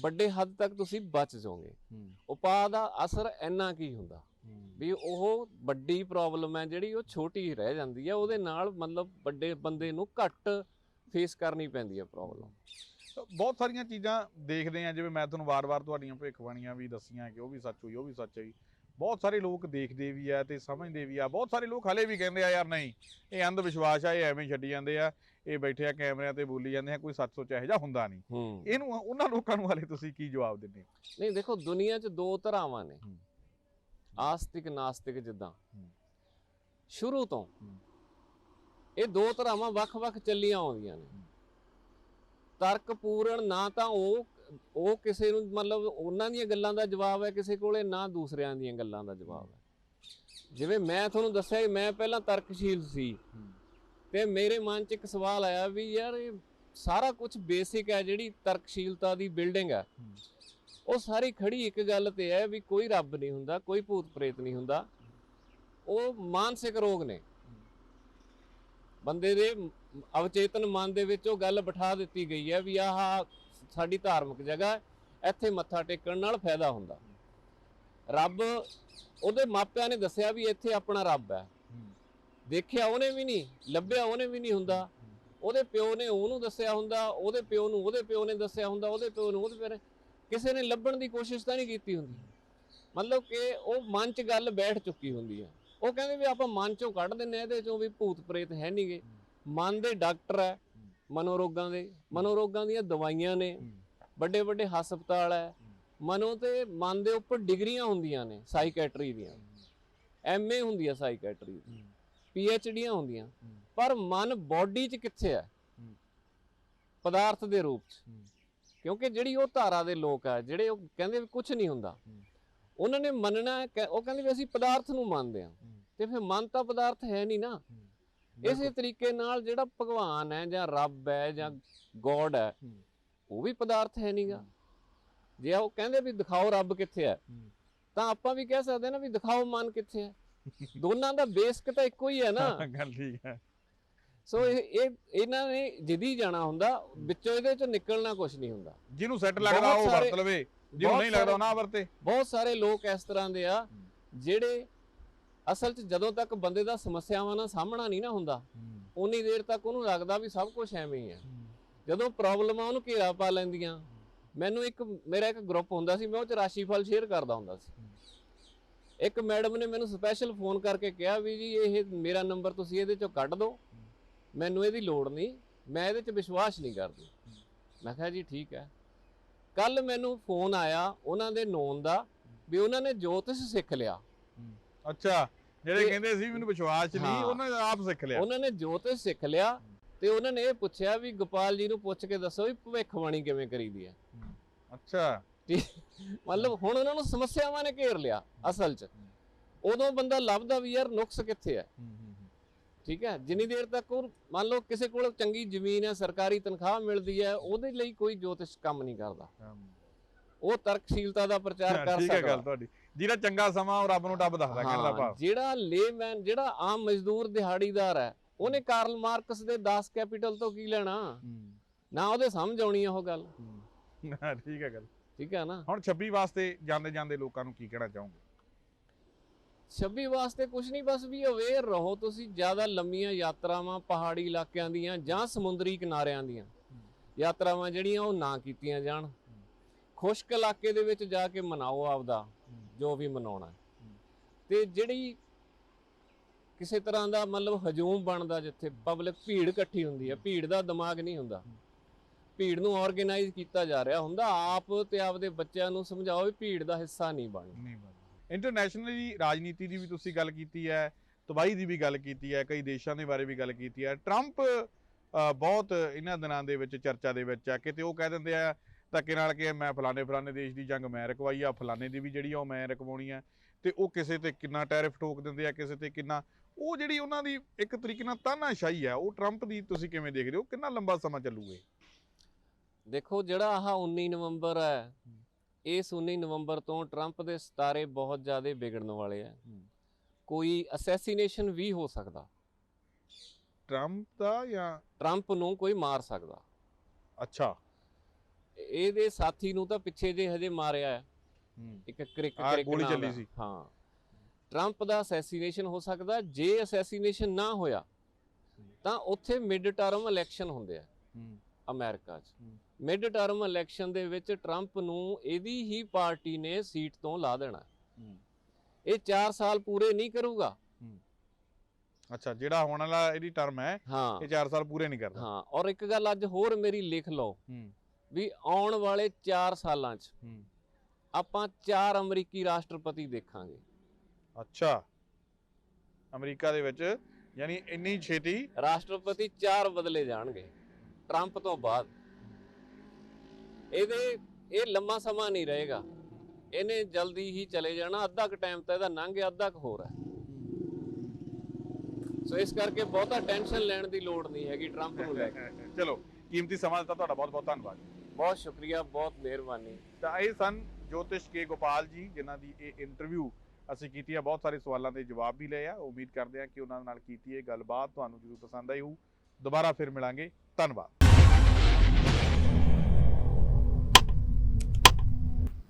ਵੱਡੇ ਹੱਦ ਤੱਕ ਤੁਸੀਂ ਬਚ ਜਾਓਗੇ। ਉਪਾਅ ਦਾ ਅਸਰ ਇੰਨਾ ਕੀ ਹੁੰਦਾ। ਵੀ ਉਹ ਵੱਡੀ ਪ੍ਰੋਬਲਮ ਹੈ ਜਿਹੜੀ ਉਹ ਛੋਟੀ ਹੀ ਰਹਿ ਜਾਂਦੀ ਹੈ ਉਹਦੇ ਨਾਲ ਮਤਲਬ ਵੱਡੇ ਬੰਦੇ ਨੂੰ ਘੱਟ ਫੇਸ ਕਰਨੀ ਪੈਂਦੀ ਹੈ ਪ੍ਰੋਬਲਮ ਬਹੁਤ ਸਾਰੀਆਂ ਚੀਜ਼ਾਂ ਦੇਖਦੇ ਆ ਜਿਵੇਂ ਮੈਂ ਤੁਹਾਨੂੰ ਵਾਰ-ਵਾਰ ਤੁਹਾਡੀਆਂ ਭਵਿੱਖਬਾਣੀਆਂ ਵੀ ਦੱਸੀਆਂ ਕਿ ਉਹ ਵੀ ਸੱਚ ਹੋਈ ਉਹ ਵੀ ਸੱਚ ਹੋਈ। ਬਹੁਤ ਸਾਰੇ ਲੋਕ ਦੇਖਦੇ ਵੀ ਆ ਤੇ ਸਮਝਦੇ ਵੀ ਆ। ਬਹੁਤ ਸਾਰੇ ਲੋਕ ਹਲੇ ਵੀ ਕਹਿੰਦੇ ਆ ਯਾਰ ਨਹੀਂ ਇਹ ਅੰਧ ਵਿਸ਼ਵਾਸ ਆ ਇਹ ਐਵੇਂ ਛੱਡੀ ਜਾਂਦੇ ਆ ਇਹ ਬੈਠੇ ਆ ਕੈਮਰਿਆਂ ਤੇ ਬੋਲੀ ਜਾਂਦੇ ਆ ਕੋਈ ਸੱਚ ਸੋਚ ਇਹੋ ਜਿਹਾ ਹੁੰਦਾ ਨਹੀਂ। ਇਹਨੂੰ ਉਹਨਾਂ ਲੋਕਾਂ ਨੂੰ ਹਲੇ ਤੁਸੀਂ ਕੀ ਜਵਾਬ ਦਿੰਦੇ ਨਹੀਂ ਦੇਖੋ ਦੁਨੀਆ 'ਚ ਦੋ ਧਰਾਵਾਂ ਨੇ। ਆਸਤਿਕ ਨਾਸਤਿਕ ਜਿੱਦਾਂ। ਸ਼ੁਰੂ ਤੋਂ। ਇਹ ਦੋ ਧਰਾਵਾਂ ਵੱਖ-ਵੱਖ ਚੱਲੀਆਂ ਆਉਂਦੀਆਂ ਨੇ। ਤਰਕ ਪੂਰਨ ਨਾ ਤਾਂ ਉਹ ਉਹ ਕਿਸੇ ਨੂੰ ਮਤਲਬ ਉਹਨਾਂ ਦੀਆਂ ਗੱਲਾਂ ਦਾ ਜਵਾਬ ਹੈ, ਕਿਸੇ ਕੋਲੇ ਨਾ ਦੂਸਰਿਆਂ ਦੀਆਂ ਗੱਲਾਂ ਦਾ ਜਵਾਬ ਹੈ। ਜਿਵੇਂ ਮੈਂ ਤੁਹਾਨੂੰ ਦੱਸਿਆ ਮੈਂ ਪਹਿਲਾਂ ਤਰਕਸ਼ੀਲ ਸੀ ਤੇ ਮੇਰੇ ਮਨ 'ਚ ਇੱਕ ਸਵਾਲ ਆਇਆ ਵੀ ਯਾਰ ਇਹ ਸਾਰਾ ਕੁਝ ਬੇਸਿਕ ਹੈ ਜਿਹੜੀ ਤਰਕਸ਼ੀਲਤਾ ਦੀ ਬਿਲਡਿੰਗ ਹੈ। ਉਹ ਸਾਰੀ ਖੜੀ ਇੱਕ ਗੱਲ ਤੇ ਹੈ ਵੀ ਕੋਈ ਰੱਬ ਨਹੀਂ ਹੁੰਦਾ, ਕੋਈ ਭੂਤ ਪ੍ਰੇਤ ਨਹੀਂ ਹੁੰਦਾ। ਉਹ ਮਾਨਸਿਕ ਰੋਗ ਨੇ। ਬੰਦੇ ਦੇ ਅਵਚੇਤਨ ਮਨ ਦੇ ਵਿੱਚ ਉਹ ਗੱਲ ਬਿਠਾ ਦਿੱਤੀ ਗਈ ਹੈ ਵੀ ਆਹ ਸਾਡੀ ਧਾਰਮਿਕ ਜਗ੍ਹਾ ਇੱਥੇ ਮੱਥਾ ਟੇਕਣ ਨਾਲ ਫਾਇਦਾ ਹੁੰਦਾ। ਰੱਬ ਉਹਦੇ ਮਾਪਿਆਂ ਨੇ ਦੱਸਿਆ ਵੀ ਇੱਥੇ ਆਪਣਾ ਰੱਬ ਹੈ। ਦੇਖਿਆ ਉਹਨੇ ਵੀ ਨਹੀਂ, ਲੱਭਿਆ ਉਹਨੇ ਵੀ ਨਹੀਂ ਹੁੰਦਾ। ਉਹਦੇ ਪਿਓ ਨੇ ਉਹਨੂੰ ਦੱਸਿਆ ਹੁੰਦਾ, ਉਹਦੇ ਪਿਓ ਨੂੰ ਉਹਦੇ ਪਿਓ ਨੇ ਦੱਸਿਆ ਹੁੰਦਾ, ਉਹਦੇ ਪਿਓ ਨੂੰ ਉਹਦੇ ਪਿਓ ਕਿਸੇ ਨੇ ਲੱਭਣ ਦੀ ਕੋਸ਼ਿਸ਼ ਤਾਂ ਨਹੀਂ ਕੀਤੀ ਹੁੰਦੀ। ਮਤਲਬ ਕਿ ਉਹ ਮਨ 'ਚ ਗੱਲ ਬੈਠ ਚੁੱਕੀ ਹੁੰਦੀ ਹੈ। ਉਹ ਕਹਿੰਦੇ ਵੀ ਆਪਾਂ ਮਨ 'ਚੋਂ ਕੱਢ ਦਿੰਨੇ ਆ ਇਹਦੇ 'ਚੋਂ ਵੀ ਭੂਤ ਪ੍ਰੇਤ ਹੈ ਨਹੀਂਗੇ ਮਨ ਦੇ ਡਾਕਟਰ ਹੈ ਮਨੋਰੋਗਾਂ ਦੇ ਮਨੋਰੋਗਾਂ ਦੀਆਂ ਦਵਾਈਆਂ ਨੇ। ਵੱਡੇ ਵੱਡੇ ਹਸਪਤਾਲ ਹੈ ਮਨੋ ਤੇ ਮਨ ਦੇ ਉੱਪਰ ਡਿਗਰੀਆਂ ਹੁੰਦੀਆਂ ਨੇ ਸਾਈਕੈਟਰੀ ਦੀਆਂ ਐਮਏ ਹੁੰਦੀ ਹੈ ਸਾਈਕੈਟਰੀ ਦੀ। ਪੀਐਚਡੀਆਂ ਹੁੰਦੀਆਂ। ਪਰ ਮਨ ਬਾਡੀ 'ਚ ਕਿੱਥੇ ਹੈ। ਪਦਾਰਥ ਦੇ ਰੂਪ 'ਚ। ਕਿਉਂਕਿ ਜਿਹੜੀ ਉਹ ਧਾਰਾ ਦੇ ਲੋਕ ਆ ਜਿਹੜੇ ਉਹ ਕਹਿੰਦੇ ਕੁਝ ਨਹੀਂ ਹੁੰਦਾ। ਉਹਨਾਂ ਨੇ ਮੰਨਣਾ ਉਹ ਕਹਿੰਦੇ ਵੀ ਅਸੀਂ ਪਦਾਰਥ ਨੂੰ ਮੰਨਦੇ ਹਾਂ ਤੇ ਫਿਰ ਮਨ ਤਾਂ ਪਦਾਰਥ ਹੈ ਨਹੀਂ ਨਾ ਇਸੇ ਤਰੀਕੇ ਨਾਲ ਜਿਹੜਾ ਭਗਵਾਨ ਹੈ ਜਾਂ ਰੱਬ ਹੈ ਜਾਂ ਗੋਡ ਹੈ। ਉਹ ਵੀ ਪਦਾਰਥ ਹੈ ਨਹੀਂਗਾ ਜੇ ਉਹ ਕਹਿੰਦੇ ਵੀ ਦਿਖਾਓ ਰੱਬ ਕਿੱਥੇ ਹੈ। ਤਾਂ ਆਪਾਂ ਵੀ ਕਹਿ ਸਕਦੇ ਨਾ ਵੀ ਦਿਖਾਓ ਮਨ ਕਿੱਥੇ ਹੈ। ਦੋਨਾਂ ਦਾ ਬੇਸ ਤਾਂ ਇੱਕੋ ਹੀ ਹੈ ਨਾ। ਗੱਲ ਠੀਕ ਹੈ। ਸੋ ਇਹ ਇਹ ਇਹਨਾਂ ਨੇ ਜਿੱਦੀ ਜਾਣਾ ਹੁੰਦਾ ਵਿੱਚੋਂ ਇਹਦੇ ਚੋਂ ਨਿਕਲਣਾ ਕੁਝ ਨਹੀਂ ਹੁੰਦਾ। ਜਿਹਨੂੰ ਸੈੱਟ ਲੱਗਦਾ ਉਹ ਵਰਤ ਲਵੇ ਜਿਹਨੂੰ ਨਹੀਂ ਲੱਗਦਾ ਨਾ ਵਰਤੇ। ਬਹੁਤ ਸਾਰੇ ਲੋਕ ਇਸ ਤਰ੍ਹਾਂ ਦੇ ਆ ਜਿਹੜੇ ਅਸਲ 'ਚ ਜਦੋਂ ਤੱਕ ਬੰਦੇ ਦਾ ਸਮੱਸਿਆਵਾਂ ਨਾਲ ਸਾਹਮਣਾ ਨਹੀਂ ਨਾ ਹੁੰਦਾ ਉਨੀ ਦੇਰ ਤੱਕ ਉਹਨੂੰ ਲੱਗਦਾ ਵੀ ਸਭ ਕੁਝ ਐਵੇਂ ਹੀ ਆ ਜਦੋਂ ਪ੍ਰੋਬਲਮਾਂ ਉਹਨੂੰ ਘੇਰਾ ਪਾ ਲੈਂਦੀਆਂ ਮੈਨੂੰ ਇੱਕ ਮੇਰਾ ਇੱਕ ਗਰੁੱਪ ਹੁੰਦਾ ਸੀ ਮੈਂ ਉਹ ਚ ਰਾਸ਼ੀਫਲ ਸ਼ੇਅਰ ਕਰਦਾ ਹੁੰਦਾ ਸੀ। ਇੱਕ ਮੈਡਮ ਨੇ ਮੈਨੂੰ ਸਪੈਸ਼ਲ ਫੋਨ ਕਰਕੇ ਕਿਹਾ ਵੀ ਜੀ ਇਹ ਮੇਰਾ ਨੰਬਰ ਤੁਸੀਂ ਇਹਦੇ ਚੋਂ ਕੱਢ ਦਿਓ ਮੈਨੂੰ ਇਹਦੀ ਲੋੜ ਨਹੀਂ ਮੈਂ ਇਹਦੇ 'ਚ ਵਿਸ਼ਵਾਸ ਨਹੀਂ ਕਰਦੀ। ਮੈਂ ਕਿਹਾ ਜੀ ਠੀਕ ਹੈ। ਕੱਲ ਮੈਨੂੰ ਫੋਨ ਆਇਆ ਉਹਨਾਂ ਦੇ ਨੋਨ ਦਾ ਵੀ ਉਹਨਾਂ ਨੇ ਜੋਤਿਸ਼ ਸਿੱਖ ਲਿਆ। ਅੱਛਾ ਜਿਹੜੇ ਕਹਿੰਦੇ ਸੀ ਮੈਨੂੰ ਵਿਸ਼ਵਾਸ ਨਹੀਂ। ਉਹਨਾਂ ਨੇ ਆਪ ਸਿੱਖ ਲਿਆ। ਉਹਨਾਂ ਨੇ ਜੋਤਿਸ਼ ਸਿੱਖ ਲਿਆ ਤੇ ਉਹਨਾਂ ਨੇ ਇਹ ਪੁੱਛਿਆ ਵੀ ਗੋਪਾਲ ਜੀ ਨੂੰ ਪੁੱਛ ਕੇ ਦੱਸੋ ਵੀ ਭਵਿੱਖਬਾਣੀ ਕਿਵੇਂ ਕਰੀਦੀ ਹੈ। ਅੱਛਾ। ਮਤਲਬ ਹੁਣ ਉਹਨਾਂ ਨੂੰ ਸਮੱਸਿਆਵਾਂ ਨੇ ਘੇਰ ਲਿਆ ਅਸਲ 'ਚ। ਉਦੋਂ ਬੰਦਾ ਲੱਭਦਾ ਵੀ ਯਾਰ ਨੁਕਸ ਕਿੱਥੇ ਹੈ। ਠੀਕ ਹੈ ਜਿੰਨੀ ਦੇਰ ਤੱਕ ਉਹ ਮੰਨ ਲਓ ਕਿਸੇ ਕੋਲ ਚੰਗੀ ਜ਼ਮੀਨ ਹੈ ਸਰਕਾਰੀ ਤਨਖਾਹ ਮਿਲਦੀ ਹੈ ਉਹਦੇ ਲਈ ਕੋਈ ਜੋਤਿਸ਼ ਕੰਮ ਨਹੀਂ ਕਰਦਾ। ਉਹ ਤਰਕਸ਼ੀਲਤਾ ਦਾ ਪ੍ਰਚਾਰ ਕਰ ਠੀਕ ਹੈ ਗੱਲ ਸਕਦਾ ਤੁਹਾਡੀ। ਜਿਹੜਾ ਚੰਗਾ ਸਮਾਂ ਉਹ ਰੱਬ ਨੂੰ ਟੱਬ ਦੱਸਦਾ ਕਹਿਣ ਦਾ ਹਾਂ, ਭਾਵ। ਜਿਹੜਾ ਲੇਮੈਨ ਜਿਹੜਾ ਆਮ ਮਜ਼ਦੂਰ ਦਿਹਾੜੀਦਾਰ ਹੈ ਉਹਨੇ ਕਾਰਲ ਮਾਰਕਸ ਦੇ 10 ਕੈਪੀਟਲ ਤੋਂ ਕੀ ਲੈਣਾ? ਨਾ ਉਹਦੇ ਸਮਝ ਆਉਣੀ ਉਹ ਗੱਲ। ਠੀਕ ਹੈ ਗੱਲ। ਠੀਕ ਹੈ ਨਾ? ਹੁਣ 26 ਵਾਸਤੇ ਜਾਂਦੇ ਜਾਂਦੇ ਲੋਕਾਂ ਨੂੰ ਕੀ ਕਹਿਣਾ ਚਾਹੋਗੇ? 26 ਵਾਸਤੇ ਕੁਝ ਨਹੀਂ ਬਸ ਵੀ ਅਵੇਅਰ ਰਹੋ ਤੁਸੀਂ ਜ਼ਿਆਦਾ ਲੰਮੀਆਂ ਯਾਤਰਾਵਾਂ ਪਹਾੜੀ ਇਲਾਕਿਆਂ ਦੀਆਂ ਜਾਂ ਸਮੁੰਦਰੀ ਕਿਨਾਰਿਆਂ ਦੀਆਂ। ਯਾਤਰਾਵਾਂ ਜਿਹੜੀਆਂ ਉਹ ਨਾ ਕੀਤੀਆਂ ਜਾਣ। ਖੁਸ਼ਕ ਇਲਾਕੇ ਦੇ ਵਿੱਚ ਜਾ ਕੇ ਮਨਾਓ ਆਪਦਾ। ਜੋ ਵੀ ਮਨਾਉਣਾ ਤੇ ਜਿਹੜੀ ਕਿਸੇ ਤਰ੍ਹਾਂ ਦਾ ਮਤਲਬ ਹਜੂਮ ਬਣਦਾ ਜਿੱਥੇ ਪਬਲਿਕ ਭੀੜ ਇਕੱਠੀ ਹੁੰਦੀ ਹੈ ਭੀੜ ਦਾ ਦਿਮਾਗ ਨਹੀਂ ਹੁੰਦਾ। ਭੀੜ ਨੂੰ ਆਰਗੇਨਾਈਜ਼ ਕੀਤਾ ਜਾ ਰਿਹਾ ਹੁੰਦਾ ਆਪ ਤੇ ਆਪਦੇ ਬੱਚਿਆਂ ਨੂੰ ਸਮਝਾਓ ਵੀ ਭੀੜ ਦਾ ਹਿੱਸਾ ਨਹੀਂ ਬਣਨਾ ਇੰਟਰਨੈਸ਼ਨਲੀ ਰਾਜਨੀਤੀ ਦੀ ਵੀ ਤੁਸੀਂ ਗੱਲ ਕੀਤੀ ਹੈ ਤਬਾਹੀ ਦੀ ਵੀ ਗੱਲ ਕੀਤੀ ਹੈ ਕਈ ਦੇਸ਼ਾਂ ਦੇ ਬਾਰੇ ਵੀ ਗੱਲ ਕੀਤੀ ਹੈ। ਟਰੰਪ ਅ, ਬਹੁਤ ਇਹਨਾਂ ਦਿਨਾਂ ਦੇ ਵਿੱਚ ਚਰਚਾ ਦੇ ਵਿੱਚ ਆ ਕਿਤੇ ਉਹ ਕਹਿ ਦਿੰਦੇ ਆ ਧੱਕੇ ਨਾਲ ਕਿ ਮੈਂ ਫਲਾਣੇ ਫਲਾਣੇ ਦੇਸ਼ ਦੀ ਜੰਗ ਮੈਂ ਰਕਵਾਈ ਆ ਫਲਾਣੇ ਦੀ ਵੀ ਜਿਹੜੀ ਆ ਉਹ ਮੈਂ ਰਕਵਾਉਣੀ ਆ। ਤੇ ਉਹ ਕਿਸੇ ਤੇ ਕਿੰਨਾ ਟੈਰਿਫ ਠੋਕ ਦਿੰਦੇ ਆ ਕਿਸੇ ਤੇ ਕਿੰਨਾ ਉਹ ਜਿਹੜੀ ਉਹਨਾਂ ਦੀ ਇੱਕ ਤਰੀਕੇ ਨਾਲ ਤਾਨਾਸ਼ਾਹੀ ਆ ਉਹ ਟਰੰਪ ਦੀ ਤੁਸੀਂ ਕਿਵੇਂ ਦੇਖਦੇ ਹੋ? ਕਿੰਨਾ ਲੰਬਾ ਸਮਾਂ ਚੱਲੂਗੇ ਦੇਖੋ ਜਿਹੜਾ ਆਹ 19 ਨਵੰਬਰ ਹੈ ਇਸ 19 ਨਵੰਬਰ ਤੋਂ ਟਰੰਪ ਦੇ ਸਤਾਰੇ ਬਹੁਤ ਜ਼ਿਆਦਾ ਵਿਗੜਨ ਵਾਲੇ ਆ। ਕੋਈ ਅਸੈਸੀਨੇਸ਼ਨ ਵੀ ਹੋ ਸਕਦਾ। ਟਰੰਪ ਦਾ ਜਾਂ ਟਰੰਪ ਨੂੰ ਕੋਈ ਮਾਰ ਸਕਦਾ। ਅੱਛਾ। ਇਹਦੇ ਸਾਥੀ ਨੂੰ ਤਾਂ ਪਿੱਛੇ ਜੇ ਹਜੇ ਮਾਰਿਆ ਹੈ। ਇੱਕ ਕ੍ਰਿਕ ਕ੍ਰਿਕ ਗੋਲੀ ਚੱਲੀ। ਸੀ। ਹਾਂ। ਟਰੰਪ ਦਾ ਅਸੈਸੀਨੇਸ਼ਨ ਹੋ ਸਕਦਾ ਜੇ ਅਸੈਸੀਨੇਸ਼ਨ ਨਾ ਹੋਇਆ ਤਾਂ ਉੱਥੇ ਮਿਡ ਟਰਮ ਇਲੈਕਸ਼ਨ ਹੁੰਦੇ ਆ। ਅਮਰੀਕਾ 'ਚ। ਮਿਡ ਟਰਮ ਇਲੈਕਸ਼ਨ ਦੇ ਵਿੱਚ ਟਰੰਪ ਨੂੰ ਇਹਦੀ ਹੀ ਪਾਰਟੀ ਨੇ ਸੀਟ ਤੋਂ ਲਾ ਦੇਣਾ। ਇਹ 4 ਸਾਲ ਪੂਰੇ ਨਹੀਂ ਕਰੂਗਾ। ਅੱਛਾ ਜਿਹੜਾ ਹੋਣ ਵਾਲਾ ਇਹਦੀ ਟਰਮ ਹੈ ਇਹ 4 ਸਾਲ ਪੂਰੇ ਨਹੀਂ ਕਰਦਾ। ਹਾਂ ਔਰ ਇੱਕ ਗੱਲ ਅੱਜ ਹੋਰ ਮੇਰੀ ਲਿਖ ਲਓ। ਵੀ ਆਉਣ ਵਾਲੇ 4 ਸਾਲਾਂ 'ਚ ਆਪਾਂ 4 ਅਮਰੀਕੀ ਰਾਸ਼ਟਰਪਤੀ ਦੇਖਾਂਗੇ। ਅੱਛਾ। ਅਮਰੀਕਾ ਦੇ ਵਿੱਚ ਯਾਨੀ ਇੰਨੀ ਛੇਤੀ? ਰਾਸ਼ਟਰਪਤੀ 4 ਬਦਲੇ ਜਾਣਗੇ ਟਰੰਪ ਤੋਂ ਬਾਅਦ। ਇਹਦੇ ਇਹ ਲੰਮਾ ਸਮਾਂ ਨਹੀਂ ਰਹੇਗਾ। ਇਹਨੇ ਜਲਦੀ ਹੀ ਚਲੇ ਜਾਣਾ ਅੱਧਾ ਕੁ ਟਾਈਮ ਤਾਂ ਇਹਦਾ ਲੰਘ ਗਿਆ ਅੱਧਾ ਕੁ ਹੋਰ ਹੈ। ਸੋ ਇਸ ਕਰਕੇ ਬਹੁਤਾ ਟੈਨਸ਼ਨ ਲੈਣ ਦੀ ਲੋੜ ਨਹੀਂ ਹੈਗੀ ਟਰੰਪ ਨੂੰ ਲੈ ਕੇ। ਚਲੋ ਕੀਮਤੀ ਸਮਾਂ ਦਿੱਤਾ ਤੁਹਾਡਾ ਬਹੁਤ ਬਹੁਤ ਧੰਨਵਾਦ। ਬਹੁਤ ਸ਼ੁਕਰੀਆ, ਬਹੁਤ ਮਿਹਰਬਾਨੀ। ਤਾਂ ਇਹ ਸਨ ਜੋਤਿਸ਼ ਕੇ ਗੋਪਾਲ ਜੀ, ਜਿਨ੍ਹਾਂ ਦੀ ਇਹ ਇੰਟਰਵਿਊ ਅਸੀਂ ਕੀਤੀ ਆ। ਬਹੁਤ ਸਾਰੇ ਸਵਾਲਾਂ ਦੇ ਜਵਾਬ ਵੀ ਲਏ ਆ। ਉਮੀਦ ਕਰਦੇ ਹਾਂ ਕਿ ਉਹਨਾਂ ਨਾਲ ਕੀਤੀ ਇਹ ਗੱਲਬਾਤ ਤੁਹਾਨੂੰ ਜ਼ਰੂਰ ਪਸੰਦ ਆਈ ਹੋਊ। ਦੁਬਾਰਾ ਫਿਰ ਮਿਲਾਂਗੇ। ਧੰਨਵਾਦ।